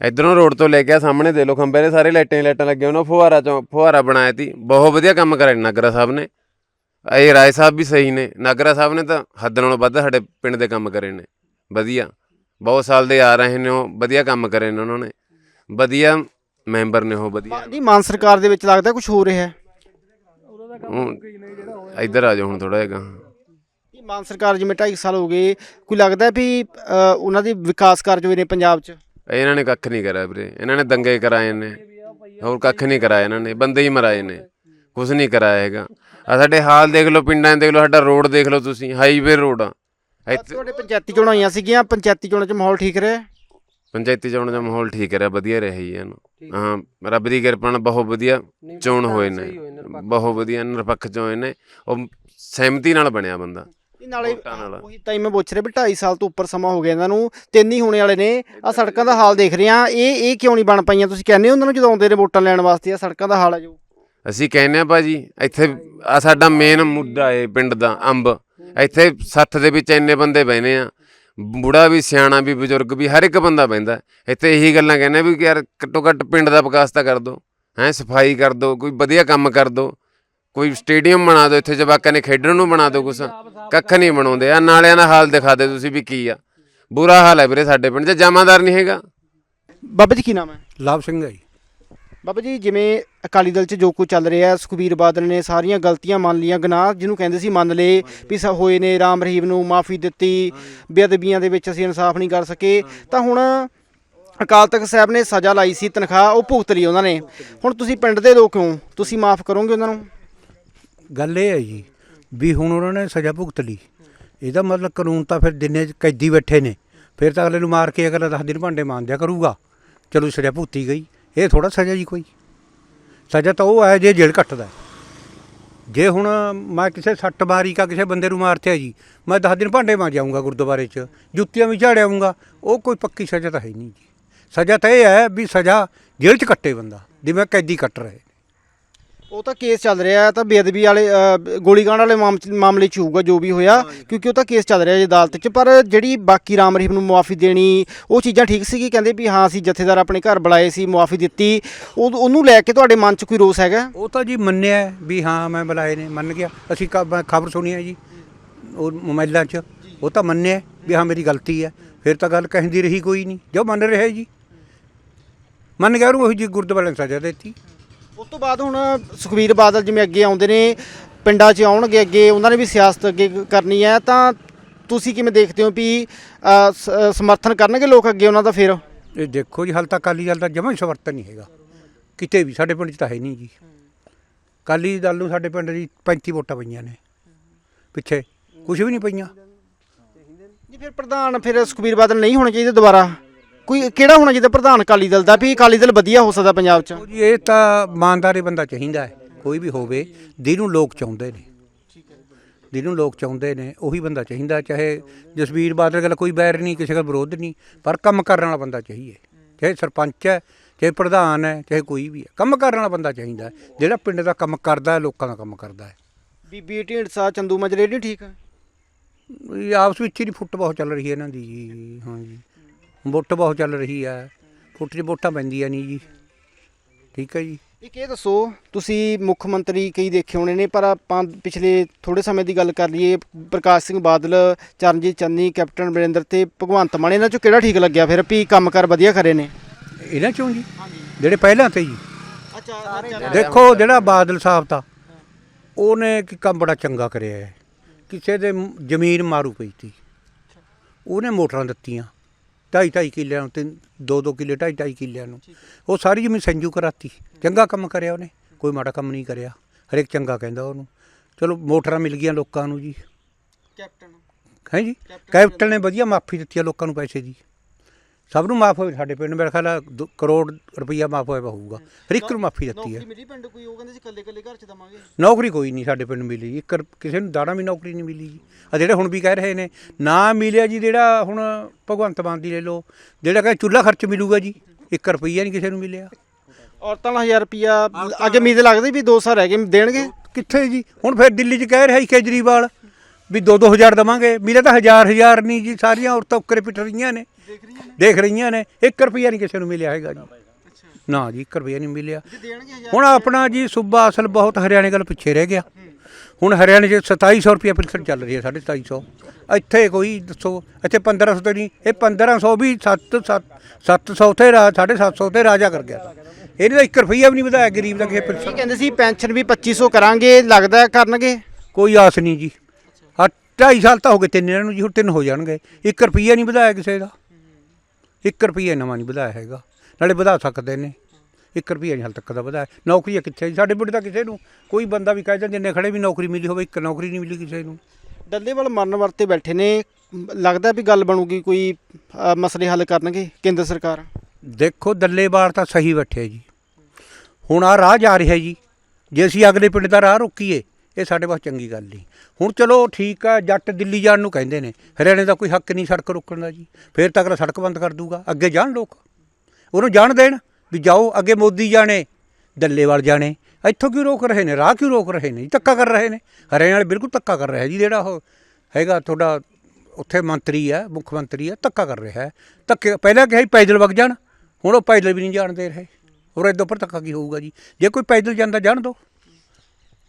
ਇਧਰੋਂ ਰੋਡ ਤੋਂ ਲੈ ਕੇ ਆ, ਸਾਹਮਣੇ ਦੇ ਲੋ ਖੰਬੇ ਦੇ ਸਾਰੇ ਲਾਈਟਾਂ ਲਾਈਟਾਂ ਲੱਗੀਆਂ, ਉਹਨਾਂ ਫੁਹਾਰਾ ਚੋਂ, ਫੁਹਾਰਾ ਬਣਾਇਆ ਤੀ, ਬਹੁਤ ਵਧੀਆ ਕੰਮ ਕਰਾਏ ਨੇ ਨਾਗਰਾ ਸਾਹਿਬ ਨੇ। ਇਹ ਰਾਏ ਸਾਹਿਬ ਵੀ ਸਹੀ ਨੇ, ਨਾਗਰਾ ਸਾਹਿਬ ਨੇ ਤਾਂ ਹੱਦ ਨਾਲੋਂ ਵੱਧ ਸਾਡੇ ਪਿੰਡ ਦੇ ਕੰਮ ਕਰੇ ਨੇ, ਵਧੀਆ। ਬਹੁਤ ਸਾਲ ਦੇ ਆ ਰਹੇ ਨੇ ਉਹ, ਵਧੀਆ ਕੰਮ ਕਰੇ ਨੇ ਉਹਨਾਂ ਨੇ। ਵਧੀਆ ਮੈਂਬਰ ਨੇ ਉਹ ਵਧੀਆ ਨਹੀਂ ਮਾਨ ਸਰਕਾਰ ਦੇ ਵਿੱਚ ਲੱਗਦਾ ਕੁਝ ਹੋ ਰਿਹਾ ਹੈ? ਹੁਣ ਇੱਧਰ ਆ ਜਾਓ ਹੁਣ ਥੋੜਾ ਜਿਹਾ ਇਹ ਮਾਨ ਸਰਕਾਰ ਜਿਵੇਂ 2.5 ਸਾਲ ਹੋ ਗਏ ਕੋਈ ਲੱਗਦਾ ਵੀ ਅ, ਉਹਨਾਂ ਦੀ ਵਿਕਾਸ ਕਾਰਜ ਹੋਏ ਨੇ ਪੰਜਾਬ 'ਚ? ਇਹਨਾਂ ਨੇ ਕੱਖ ਨਹੀਂ ਕਰਿਆ ਵੀਰੇ। ਇਹਨਾਂ ਨੇ ਦੰਗੇ ਕਰਾਏ ਨੇ। ਹੋਰ ਕੱਖ ਨਹੀਂ ਕਰਾਇਆ ਇਹਨਾਂ ਨੇ। ਬੰਦੇ ਹੀ ਮਰਾਏ ਨੇ। ਕੁਝ ਨਹੀਂ ਕਰਾਇਆ ਹੈਗਾ। ਆ ਸਾਡੇ ਹਾਲ ਦੇਖ ਲਓ ਪਿੰਡਾਂ 'ਚ ਦੇਖ ਲਓ ਸਾਡਾ ਰੋਡ ਦੇਖ ਲਓ ਤੁਸੀਂ। ਹਾਈਵੇ ਰੋਡ ਆ। ਇੱਥੇ ਤੁਹਾਡੇ ਪੰਚਾਇਤੀ ਚੋਣਾਂ ਹੋਈਆਂ ਸੀਗੀਆਂ। ਪੰਚਾਇਤੀ ਚੋਣਾਂ 'ਚ ਮਾਹੌਲ ਠੀਕ ਰਿਹਾ? ਪੰਚਾਇਤੀ ਚੋਣ ਦਾ ਮਾਹੌਲ ਠੀਕ ਰਿਹਾ ਵਧੀਆ ਰਿਹਾ ਜੀ ਇਹਨੂੰ। ਹਾਂ। ਰੱਬ ਦੀ ਕਿਰਪਾ ਨਾਲ ਬਹੁਤ ਵਧੀਆ ਚੋਣ ਹੋਏ ਨੇ। ਬਹੁਤ ਵਧੀਆ ਨਿਰਪੱਖ ਚੋਣ ਨੇ। ਉਹ ਸਹਿਮਤੀ ਨਾਲ ਬਣਿਆ ਬੰਦਾ। ਨਾਲੇ। ਉਹੀ ਤਾਂ ਮੈਂ ਪੁੱਛ ਰਿਹਾ ਵੀ 2.5 ਸਾਲ ਤੋਂ ਉੱਪਰ ਸਮਾਂ ਹੋ ਗਿਆ ਇਹਨਾਂ ਨੂੰ ਤਿੰਨ ਹੀ ਹੋਣੇ ਵਾਲੇ ਨੇ। ਆ ਸੜਕਾਂ ਦਾ ਹਾਲ ਦੇਖ ਰਹੇ ਆ ਇਹ ਇਹ ਕਿਉਂ ਨਹੀਂ ਬਣ ਪਾਈਆਂ? ਤੁਸੀਂ ਕਹਿੰਦੇ ਉਹਨਾਂ ਨੂੰ ਜਦੋਂ ਆਉਂਦੇ ਨੇ ਵੋਟਾਂ ਲੈਣ ਵਾਸਤੇ ਆ ਸੜਕਾਂ ਦਾ ਹਾਲ ਹੈ ਜੋ। ਅਸੀਂ ਕਹਿੰਦੇ ਆ ਭਾਜੀ ਇੱਥੇ ਆ ਸਾਡਾ ਮੇਨ ਮੁੱਦਾ ਏ ਪਿੰਡ ਦਾ ਅੰਬ। ਇੱਥੇ ਸੱਥ ਦੇ ਵਿੱਚ ਇੰਨੇ ਬੰਦੇ ਬਹਿਨੇ ਆ। ਬੁੜਾ ਵੀ ਸਿਆਣਾ ਵੀ ਬਜ਼ੁਰਗ ਵੀ ਹਰ ਇੱਕ ਬੰਦਾ ਬਹਿੰਦਾ ਹੈ। ਇੱਥੇ ਇਹੀ ਗੱਲਾਂ ਕਹਿੰਦੇ ਵੀ ਯਾਰ ਘੱਟੋ ਘੱਟ ਪਿੰਡ ਦਾ ਵਿਕਾਸ ਤਾਂ ਕਰ ਦਿਓ ਹੈ ਸਫ਼ਾਈ ਕਰ ਦਿਓ ਕੋਈ ਵਧੀਆ ਕੰਮ ਕਰ ਦਿਓ ਕੋਈ ਸਟੇਡੀਅਮ ਬਣਾ ਦਿਓ ਇੱਥੇ ਜਵਾਕਾਂ ਨੇ ਖੇਡਣ ਨੂੰ ਬਣਾ ਦਿਓ ਕੁਛ। ਕੱਖ ਨਹੀਂ ਬਣਾਉਂਦੇ। ਆ ਨਾਲਿਆਂ ਦਾ ਹਾਲ ਦਿਖਾ ਦਿਓ ਤੁਸੀਂ ਵੀ ਕੀ ਆ। ਬੁਰਾ ਹਾਲ ਹੈ ਵੀਰੇ ਸਾਡੇ ਪਿੰਡ 'ਚ ਜਮਾਦਾਰ ਨਹੀਂ ਹੈਗਾ। ਬਾਬਾ ਜੀ ਕੀ ਨਾਮ ਹੈ? ਲਾਭ ਸਿੰਘ ਹੈ ਜੀ। ਬਾਬਾ ਜੀ, ਜਿਵੇਂ ਅਕਾਲੀ ਦਲ 'ਚ ਜੋ ਕੁਝ ਚੱਲ ਰਿਹਾ, ਸੁਖਬੀਰ ਬਾਦਲ ਨੇ ਸਾਰੀਆਂ ਗਲਤੀਆਂ ਮੰਨ ਲੀਆਂ ਗੁਨਾਹ ਜਿਹਨੂੰ ਕਹਿੰਦੇ ਸੀ ਮੰਨ ਲਏ ਵੀ ਸ ਹੋਏ ਨੇ, ਰਾਮ ਰਹੀਮ ਨੂੰ ਮਾਫੀ ਦਿੱਤੀ, ਬੇਅਦਬੀਆਂ ਦੇ ਵਿੱਚ ਅਸੀਂ ਇਨਸਾਫ ਨਹੀਂ ਕਰ ਸਕੇ। ਤਾਂ ਹੁਣ ਅਕਾਲ ਤਖਤ ਸਾਹਿਬ ਨੇ ਸਜ਼ਾ ਲਾਈ ਸੀ, ਤਨਖਾਹ ਉਹ ਭੁਗਤ ਲਈ ਉਹਨਾਂ ਨੇ। ਹੁਣ ਤੁਸੀਂ ਪਿੰਡ ਦੇ ਲੋਕ ਹੋ, ਤੁਸੀਂ ਮਾਫ ਕਰੋਗੇ ਉਹਨਾਂ ਨੂੰ? ਗੱਲ ਇਹ ਹੈ ਜੀ ਵੀ ਹੁਣ ਉਹਨਾਂ ਨੇ ਸਜ਼ਾ ਭੁਗਤ ਲਈ। ਇਹਦਾ ਮਤਲਬ ਕਾਨੂੰਨ ਤਾਂ ਫਿਰ ਦਿਨੇ ਕੈਦੀ ਬੈਠੇ ਨੇ। ਫਿਰ ਤਾਂ ਅਗਲੇ ਨੂੰ ਮਾਰ ਕੇ ਅਗਲਾ 10 ਦਿਨ ਭਾਂਡੇ ਮਾਂਜਿਆ ਕਰੂਗਾ। ਚਲੋ ਸਜ਼ਾ ਭੁਗਤੀ ਗਈ। ਇਹ ਥੋੜਾ ਸਜ਼ਾ ਜੀ ਕੋਈ। ਸਜ਼ਾ ਤਾਂ ਉਹ ਹੈ ਜੇ ਜੇਲ੍ਹ ਕੱਟਦਾ ਜੇ ਹੁਣ ਮੈਂ ਕਿਸੇ ਸੱਟ ਮਾਰੀ ਕਾ ਕਿਸੇ ਬੰਦੇ ਨੂੰ ਮਾਰਤਿਆ ਜੀ, ਮੈਂ 10 ਦਿਨ ਭਾਂਡੇ ਮਾਂਜਾਊਂਗਾ ਗੁਰਦੁਆਰੇ 'ਚ, ਜੁੱਤੀਆਂ ਵੀ ਝਾੜਿਆਉਂਗਾ ਉਹ ਕੋਈ ਪੱਕੀ ਸਜ਼ਾ ਤਾਂ ਹੈ ਨਹੀਂ ਜੀ। ਸਜ਼ਾ ਤਾਂ ਇਹ ਹੈ ਵੀ ਸਜ਼ਾ ਜੇਲ੍ਹ 'ਚ ਕੱਟੇ ਬੰਦਾ, ਜਿਵੇਂ ਕੈਦੀ ਕੱਟ ਰਹੇ। ਉਹ ਤਾਂ ਕੇਸ ਚੱਲ ਰਿਹਾ ਹੈ ਤਾਂ ਬੇਅਦਬੀ ਵਾਲੇ ਅ, ਗੋਲੀकांड ਵਾਲੇ ਮਾਮ- ਮਾਮਲੇ 'ਚ ਹੋਊਗਾ ਜੋ ਵੀ ਹੋਇਆ ਕਿਉਂਕਿ ਉਹ ਤਾਂ ਕੇਸ ਚੱਲ ਰਿਹਾ ਜੀ ਅਦਾਲਤ 'ਚ ਪਰ ਜਿਹੜੀ ਬਾਕੀ ਰਾਮ ਰਹੀਮ ਨੂੰ ਮੁਆਫੀ ਦੇਣੀ ਉਹ ਚੀਜ਼ਾਂ ਠੀਕ ਸੀਗੀ ਕਹਿੰਦੇ ਵੀ ਹਾਂ ਅਸੀਂ ਜਥੇਦਾਰ ਆਪਣੇ ਘਰ ਬੁਲਾਏ ਸੀ ਮੁਆਫੀ ਦਿੱਤੀ। ਉਹ ਉਹਨੂੰ ਲੈ ਕੇ ਤੁਹਾਡੇ ਮਨ 'ਚ ਕੋਈ ਰੋਸ ਹੈਗਾ? ਉਹ ਤਾਂ ਜੀ ਮੰਨਿਆ ਹੈ ਵੀ ਹਾਂ ਮੈਂ ਬੁਲਾਏ ਨੇ ਮੰਨ ਗਿਆ। ਅਸੀਂ ਖਬਰ ਸੁਣੀ ਹੈ ਜੀ ਉਹ ਮੋਬਾਈਲਾਂ 'ਚ। ਉਹ ਤਾਂ ਮੰਨਿਆ ਹੈ ਵੀ ਹਾਂ ਮੇਰੀ ਗਲਤੀ ਹੈ। ਫਿਰ ਤਾਂ ਗੱਲ ਕਹਿੰਦੀ ਰਹੀ ਕੋਈ ਨਹੀਂ। ਜੋ ਮੰਨ ਰਿਹਾ ਜੀ। ਮੰਨ ਗਿਆ ਉਹਨੂੰ ਉਹੀ ਜੀ ਗੁਰਦੁਆਰੇ ਸਜ਼ਾ ਦਿੱਤੀ। ਉਸ ਤੋਂ ਬਾਅਦ ਹੁਣ ਸੁਖਬੀਰ ਬਾਦਲ ਜਿਵੇਂ ਅੱਗੇ ਆਉਂਦੇ ਨੇ ਪਿੰਡਾਂ 'ਚ ਆਉਣਗੇ ਅੱਗੇ ਉਹਨਾਂ ਨੇ ਵੀ ਸਿਆਸਤ ਅੱਗੇ ਕਰਨੀ ਹੈ ਤਾਂ ਤੁਸੀਂ ਕਿਵੇਂ ਦੇਖਦੇ ਹੋ ਵੀ ਅ, ਸ- ਅ, ਸਮਰਥਨ ਕਰਨਗੇ ਲੋਕ ਅੱਗੇ ਉਹਨਾਂ ਦਾ ਫਿਰ? ਇਹ ਦੇਖੋ ਜੀ ਹਾਲ ਤੱਕ ਅਕਾਲੀ ਦਲ ਦਾ ਜਮਾਂ ਹੀ ਸਮਰਥਨ ਨਹੀਂ ਹੈਗਾ। ਕਿਤੇ ਵੀ ਸਾਡੇ ਪਿੰਡ 'ਚ ਤਾਂ ਹੈ ਨਹੀਂ ਜੀ। ਅਕਾਲੀ ਦਲ ਨੂੰ ਸਾਡੇ ਪਿੰਡ ਦੀ 35 ਵੋਟਾਂ ਪਈਆਂ ਨੇ। ਪਿੱਛੇ ਕੁਝ ਵੀ ਨਹੀਂ ਪਈਆਂ। ਜੀ ਫਿਰ ਪ੍ਰਧਾਨ ਫਿਰ ਸੁਖਬੀਰ ਬਾਦਲ ਨਹੀਂ ਹੋਣੇ ਚਾਹੀਦੇ ਦੁਬਾਰਾ? ਕੋਈ ਕਿਹੜਾ ਹੋਣਾ ਚਾਹੀਦਾ ਪ੍ਰਧਾਨ ਅਕਾਲੀ ਦਲ ਦਾ? ਵੀ ਅਕਾਲੀ ਦਲ ਵਧੀਆ ਹੋ ਸਕਦਾ ਪੰਜਾਬ 'ਚ। ਜੀ ਇਹ ਤਾਂ ਇਮਾਨਦਾਰੀ ਬੰਦਾ ਚਾਹੀਦਾ ਹੈ ਕੋਈ ਵੀ ਹੋਵੇ ਜਿਹਨੂੰ ਲੋਕ ਚਾਹੁੰਦੇ ਨੇ। ਜਿਹਨੂੰ ਲੋਕ ਚਾਹੁੰਦੇ ਨੇ ਉਹੀ ਬੰਦਾ ਚਾਹੀਦਾ ਚਾਹੇ ਜਸਵੀਰ ਬਾਦਲ ਗੱਲ ਕੋਈ ਬੈਰ ਨਹੀਂ ਕਿਸੇ ਦਾ ਵਿਰੋਧ ਨਹੀਂ ਪਰ ਕੰਮ ਕਰਨ ਵਾਲਾ ਬੰਦਾ ਚਾਹੀਏ। ਚਾਹੇ ਸਰਪੰਚ ਹੈ ਚਾਹੇ ਪ੍ਰਧਾਨ ਹੈ ਚਾਹੇ ਕੋਈ ਵੀ ਹੈ ਕੰਮ ਕਰਨ ਵਾਲਾ ਬੰਦਾ ਚਾਹੀਦਾ ਹੈ, ਜਿਹੜਾ ਪਿੰਡ ਦਾ ਕੰਮ ਕਰਦਾ ਹੈ ਲੋਕਾਂ ਦਾ ਕੰਮ ਕਰਦਾ ਹੈ। ਬੀਬੀ ਢੀਂਡਸਾ ਚੰਦੂ ਮਜਰੇ ਨਹੀਂ ਠੀਕ ਇਹ ਆਪਸ ਵਿੱਚ ਹੀ ਫੁੱਟ ਬਹੁਤ ਚੱਲ ਰਹੀ ਹੈ ਇਹਨਾਂ ਦੀ ਜੀ ਹਾਂ ਜੀ। ਵੋਟ ਬਹੁਤ ਚੱਲ ਰਹੀ ਹੈ ਫੁੱਟ 'ਚ ਵੋਟਾਂ ਪੈਂਦੀਆਂ ਨਹੀਂ ਜੀ। ਠੀਕ ਹੈ ਜੀ। ਇੱਕ ਇਹ ਦੱਸੋ ਤੁਸੀਂ ਮੁੱਖ ਮੰਤਰੀ ਕਈ ਦੇਖੇ ਹੋਣੇ ਨੇ ਪਰ ਆਪਾਂ ਪਿਛਲੇ ਥੋੜੇ ਸਮੇਂ ਦੀ ਗੱਲ ਕਰ ਲਈਏ ਪ੍ਰਕਾਸ਼ ਸਿੰਘ ਬਾਦਲ ਚਰਨਜੀਤ ਚੰਨੀ ਕੈਪਟਨ ਅਮਰਿੰਦਰ ਤੇ ਭਗਵੰਤ ਮਾਨ ਇਹਨਾਂ ਚੋਂ ਕਿਹੜਾ ਠੀਕ ਲੱਗਿਆ ਫਿਰ ਵੀ ਕੰਮਕਾਰ ਵਧੀਆ ਕਰੇ ਨੇ? ਇਹਨਾਂ ਚੋਂ ਜੀ ਜਿਹੜੇ ਪਹਿਲਾਂ ਤੇ ਜੀ। ਅੱਛਾ ਦੇਖੋ ਜਿਹੜਾ ਬਾਦਲ ਸਾਹਿਬ ਤਾਂ ਉਹਨੇ ਕੀ ਕੰਮ ਬੜਾ ਚੰਗਾ ਕਰਿਆ ਹੈ। ਕਿਸੇ ਦੇ ਜ਼ਮੀਨ ਮਾਰੂ ਪਈ ਸੀ ਉਹਨੇ ਮੋਟਰਾਂ ਦਿੱਤੀਆਂ। ਢਾਈ ਢਾਈ ਕਿੱਲਿਆਂ ਨੂੰ ਤੇ ਦੋ ਦੋ ਕਿੱਲੇ ਢਾਈ ਢਾਈ ਕਿੱਲਿਆਂ ਨੂੰ। ਉਹ ਸਾਰੀ ਜ਼ਮੀਨ ਸੰਜੂ ਕਰਾਤੀ। ਚੰਗਾ ਕੰਮ ਕਰਿਆ ਉਹਨੇ। ਕੋਈ ਮਾੜਾ ਕੰਮ ਨਹੀਂ ਕਰਿਆ। ਹਰੇਕ ਚੰਗਾ ਕਹਿੰਦਾ ਉਹਨੂੰ। ਚਲੋ ਮੋਟਰਾਂ ਮਿਲ ਗਈਆਂ ਲੋਕਾਂ ਨੂੰ ਜੀ। ਕੈਪਟਨ। ਹੈ ਜੀ? ਕੈਪਟਨ ਨੇ ਵਧੀਆ ਮਾਫੀ ਦਿੱਤੀ ਆ ਲੋਕਾਂ ਨੂੰ ਪੈਸੇ ਦੀ। ਸਭ ਨੂੰ ਮਾਫ ਹੋਏ ਸਾਡੇ ਪਿੰਡ ਮੇਰੇ ਖਿਆਲ ਆ ਦੋ ਕਰੋੜ ਰੁਪਈਆ ਮਾਫ ਹੋਇਆ ਹੋਊਗਾ ਹਰ ਇੱਕ ਨੂੰ ਮਾਫੀ ਦਿੱਤੀ ਹੈ ਮਿਲੀ ਪਿੰਡ ਕੋਈ ਉਹ ਕਹਿੰਦੇ ਸੀ ਕੱਲੇ ਕੱਲੇ ਘਰ ਚ ਦਵਾਂਗੇ। ਨੌਕਰੀ ਕੋਈ ਨਹੀਂ ਸਾਡੇ ਪਿੰਡ ਮਿਲੀ ਜੀ। ਇੱਕ ਰ- ਕਿਸੇ ਨੂੰ ਦਾਣਾ ਵੀ ਨੌਕਰੀ ਨਹੀਂ ਮਿਲੀ ਜੀ। ਆ ਜਿਹੜੇ ਹੁਣ ਵੀ ਕਹਿ ਰਹੇ ਨੇ ਨਾ ਮਿਲਿਆ ਜੀ ਜਿਹੜਾ ਹੁਣ ਭਗਵੰਤ ਮਾਨ ਦੀ ਲੈ ਲਓ ਜਿਹੜਾ ਕਹਿੰਦਾ ਚੁੱਲ੍ਹਾ ਖਰਚ ਮਿਲੂਗਾ ਜੀ 1 ਰੁਪਈਆ ਨਹੀਂ ਕਿਸੇ ਨੂੰ ਮਿਲਿਆ। ਔਰਤਾਂ ਨੂੰ 1000 ਰੁਪਿਆ ਅੱਗੇ ਉਮੀਦ ਲੱਗਦੀ ਵੀ 2 ਸਾਲ ਰਹਿ ਗਏ ਦੇਣਗੇ? ਕਿੱਥੇ ਜੀ? ਹੁਣ ਫਿਰ ਦਿੱਲੀ 'ਚ ਕਹਿ ਰਿਹਾ ਸੀ ਕੇਜਰੀਵਾਲ ਵੀ 2-2000 ਦਵਾਂਗੇ। ਮਿਲਿਆ ਤਾਂ ਹਜ਼ਾਰ ਹਜ਼ਾਰ ਨਹੀਂ ਜੀ ਸਾਰੀਆਂ ਔਰਤਾਂ ਉੱਕਰੇ ਪਿੱਟ ਰਹੀਆਂ ਨੇ। ਦੇਖ ਰਹੀਆਂ ਨੇ? 1 ਰੁਪਈਆ ਨਹੀਂ ਕਿਸੇ ਨੂੰ ਮਿਲਿਆ ਹੈਗਾ ਜੀ। ਨਾ ਜੀ 1 ਰੁਪਈਆ ਨਹੀਂ ਮਿਲਿਆ। ਹੁਣ ਆਪਣਾ ਜੀ ਸੂਬਾ ਅਸਲ ਬਹੁਤ ਹਰਿਆਣੇ ਗੱਲ ਪਿੱਛੇ ਰਹਿ ਗਿਆ। ਹੁਣ ਹਰਿਆਣੇ 'ਚ 2700 ਰੁਪਏ ਪੈਨਸ਼ਨ ਚੱਲ ਰਹੀ ਹੈ 2750 ਇੱਥੇ ਕੋਈ ਦੱਸੋ ਇੱਥੇ 1500 ਤੇ ਨਹੀਂ ਇਹ 1500 ਵੀ 7 700 ਤੇ ਰਾ 750 ਤੇ ਰਾਜਾ ਕਰ ਗਿਆ ਇਹਨੇ ਤਾਂ 1 ਰੁਪਈਆ ਵੀ ਨਹੀਂ ਵਧਾਇਆ ਗਰੀਬ ਦਾ ਕਿਸੇ ਪੈਨਸ਼ਨ ਕਹਿੰਦੇ ਸੀ ਪੈਨਸ਼ਨ ਵੀ 2500 ਕਰਾਂਗੇ ਲੱਗਦਾ ਕਰਨਗੇ? ਕੋਈ ਆਸ ਨਹੀਂ ਜੀ। 2.5 ਸਾਲ ਤਾਂ ਹੋ ਗਏ ਤਿੰਨ ਇਹਨਾਂ ਨੂੰ ਜੀ ਹੁਣ ਤਿੰਨ ਹੋ ਜਾਣਗੇ। 1 ਰੁਪਈਆ ਨਹੀਂ ਵਧਾਇਆ ਕਿਸੇ ਦਾ। 1 ਰੁਪਈਆ ਨਵਾਂ ਨਹੀਂ ਵਧਾਇਆ ਹੈਗਾ। ਨਾਲੇ ਵਧਾ ਸਕਦੇ ਨੇ। 1 ਰੁਪਈਆ ਨਹੀਂ ਹਾਲ ਤੱਕ ਦਾ ਵਧਾਇਆ। ਨੌਕਰੀਆਂ ਕਿੱਥੇ? ਸਾਡੇ ਪਿੰਡ ਤਾਂ ਕਿਸੇ ਨੂੰ ਕੋਈ ਬੰਦਾ ਵੀ ਕਹਿੰਦਾ ਜਿੰਨੇ ਖੜੇ ਵੀ ਨੌਕਰੀ ਮਿਲੀ ਹੋਵੇ ਇੱਕ ਨੌਕਰੀ ਨਹੀਂ ਮਿਲੀ ਕਿਸੇ ਨੂੰ। ਡੱਲੇਵਾਲ ਮਰਨ ਵਰਤੇ ਬੈਠੇ ਨੇ। ਲੱਗਦਾ ਵੀ ਗੱਲ ਬਣੂਗੀ ਕੋਈ ਮਸਲੇ ਹੱਲ ਕਰਨਗੇ ਕੇਂਦਰ ਸਰਕਾਰ। ਦੇਖੋ ਦੱਲੇਵਾਲ ਤਾਂ ਸਹੀ ਬੈਠੇ ਜੀ। ਹੁਣ ਆ ਰਾਹ ਜਾ ਰਿਹਾ ਜੀ। ਜੇ ਅਸੀਂ ਅਗਲੇ ਪਿੰਡ ਦਾ ਰਾਹ ਰੋਕੀਏ ਇਹ ਸਾਡੇ ਵਾਸਤੇ ਚੰਗੀ ਗੱਲ ਨਹੀਂ। ਹੁਣ ਚਲੋ ਠੀਕ ਆ, ਜੱਟ ਦਿੱਲੀ ਜਾਣ ਨੂੰ ਕਹਿੰਦੇ ਨੇ। ਹਰਿਆਣੇ ਦਾ ਕੋਈ ਹੱਕ ਨਹੀਂ ਸੜਕ ਰੋਕਣ ਦਾ ਜੀ। ਫੇਰ ਤੱਕ ਸੜਕ ਬੰਦ ਕਰ ਦੂਗਾ। ਅੱਗੇ ਜਾਣ ਲੋਕ। ਉਹਨੂੰ ਜਾਣ ਦੇਣ ਵੀ ਜਾਓ, ਅੱਗੇ ਮੋਦੀ ਜਾਣੇ ਦੱਲੇਵਾਲ ਜਾਣੇ। ਇੱਥੋਂ ਕਿਉਂ ਰੋਕ ਰਹੇ ਨੇ? ਰਾਹ ਕਿਉਂ ਰੋਕ ਰਹੇ ਨੇ? ਜੀ ਧੱਕਾ ਕਰ ਰਹੇ ਨੇ। ਹਰਿਆਣੇ ਵਾਲੇ ਬਿਲਕੁਲ ਧੱਕਾ ਕਰ ਰਿਹਾ ਜੀ। ਜਿਹੜਾ ਉਹ ਹੈਗਾ ਤੁਹਾਡਾ, ਉੱਥੇ ਮੰਤਰੀ ਹੈ ਮੁੱਖ ਮੰਤਰੀ ਹੈ ਧੱਕਾ ਕਰ ਰਿਹਾ ਹੈ। ਧੱਕੇ, ਪਹਿਲਾਂ ਕਿਹਾ ਸੀ ਪੈਦਲ ਵਗ ਜਾਣ। ਹੁਣ ਉਹ ਪੈਦਲ ਵੀ ਨਹੀਂ ਜਾਣ ਦੇ ਰਹੇ। ਹੋਰ ਇਦੋਂ ਉੱਪਰ ਧੱਕਾ ਕੀ ਹੋਊਗਾ ਜੀ? ਜੇ ਕੋਈ ਪੈਦਲ ਜਾਂਦਾ, ਜਾਣ ਦੋ।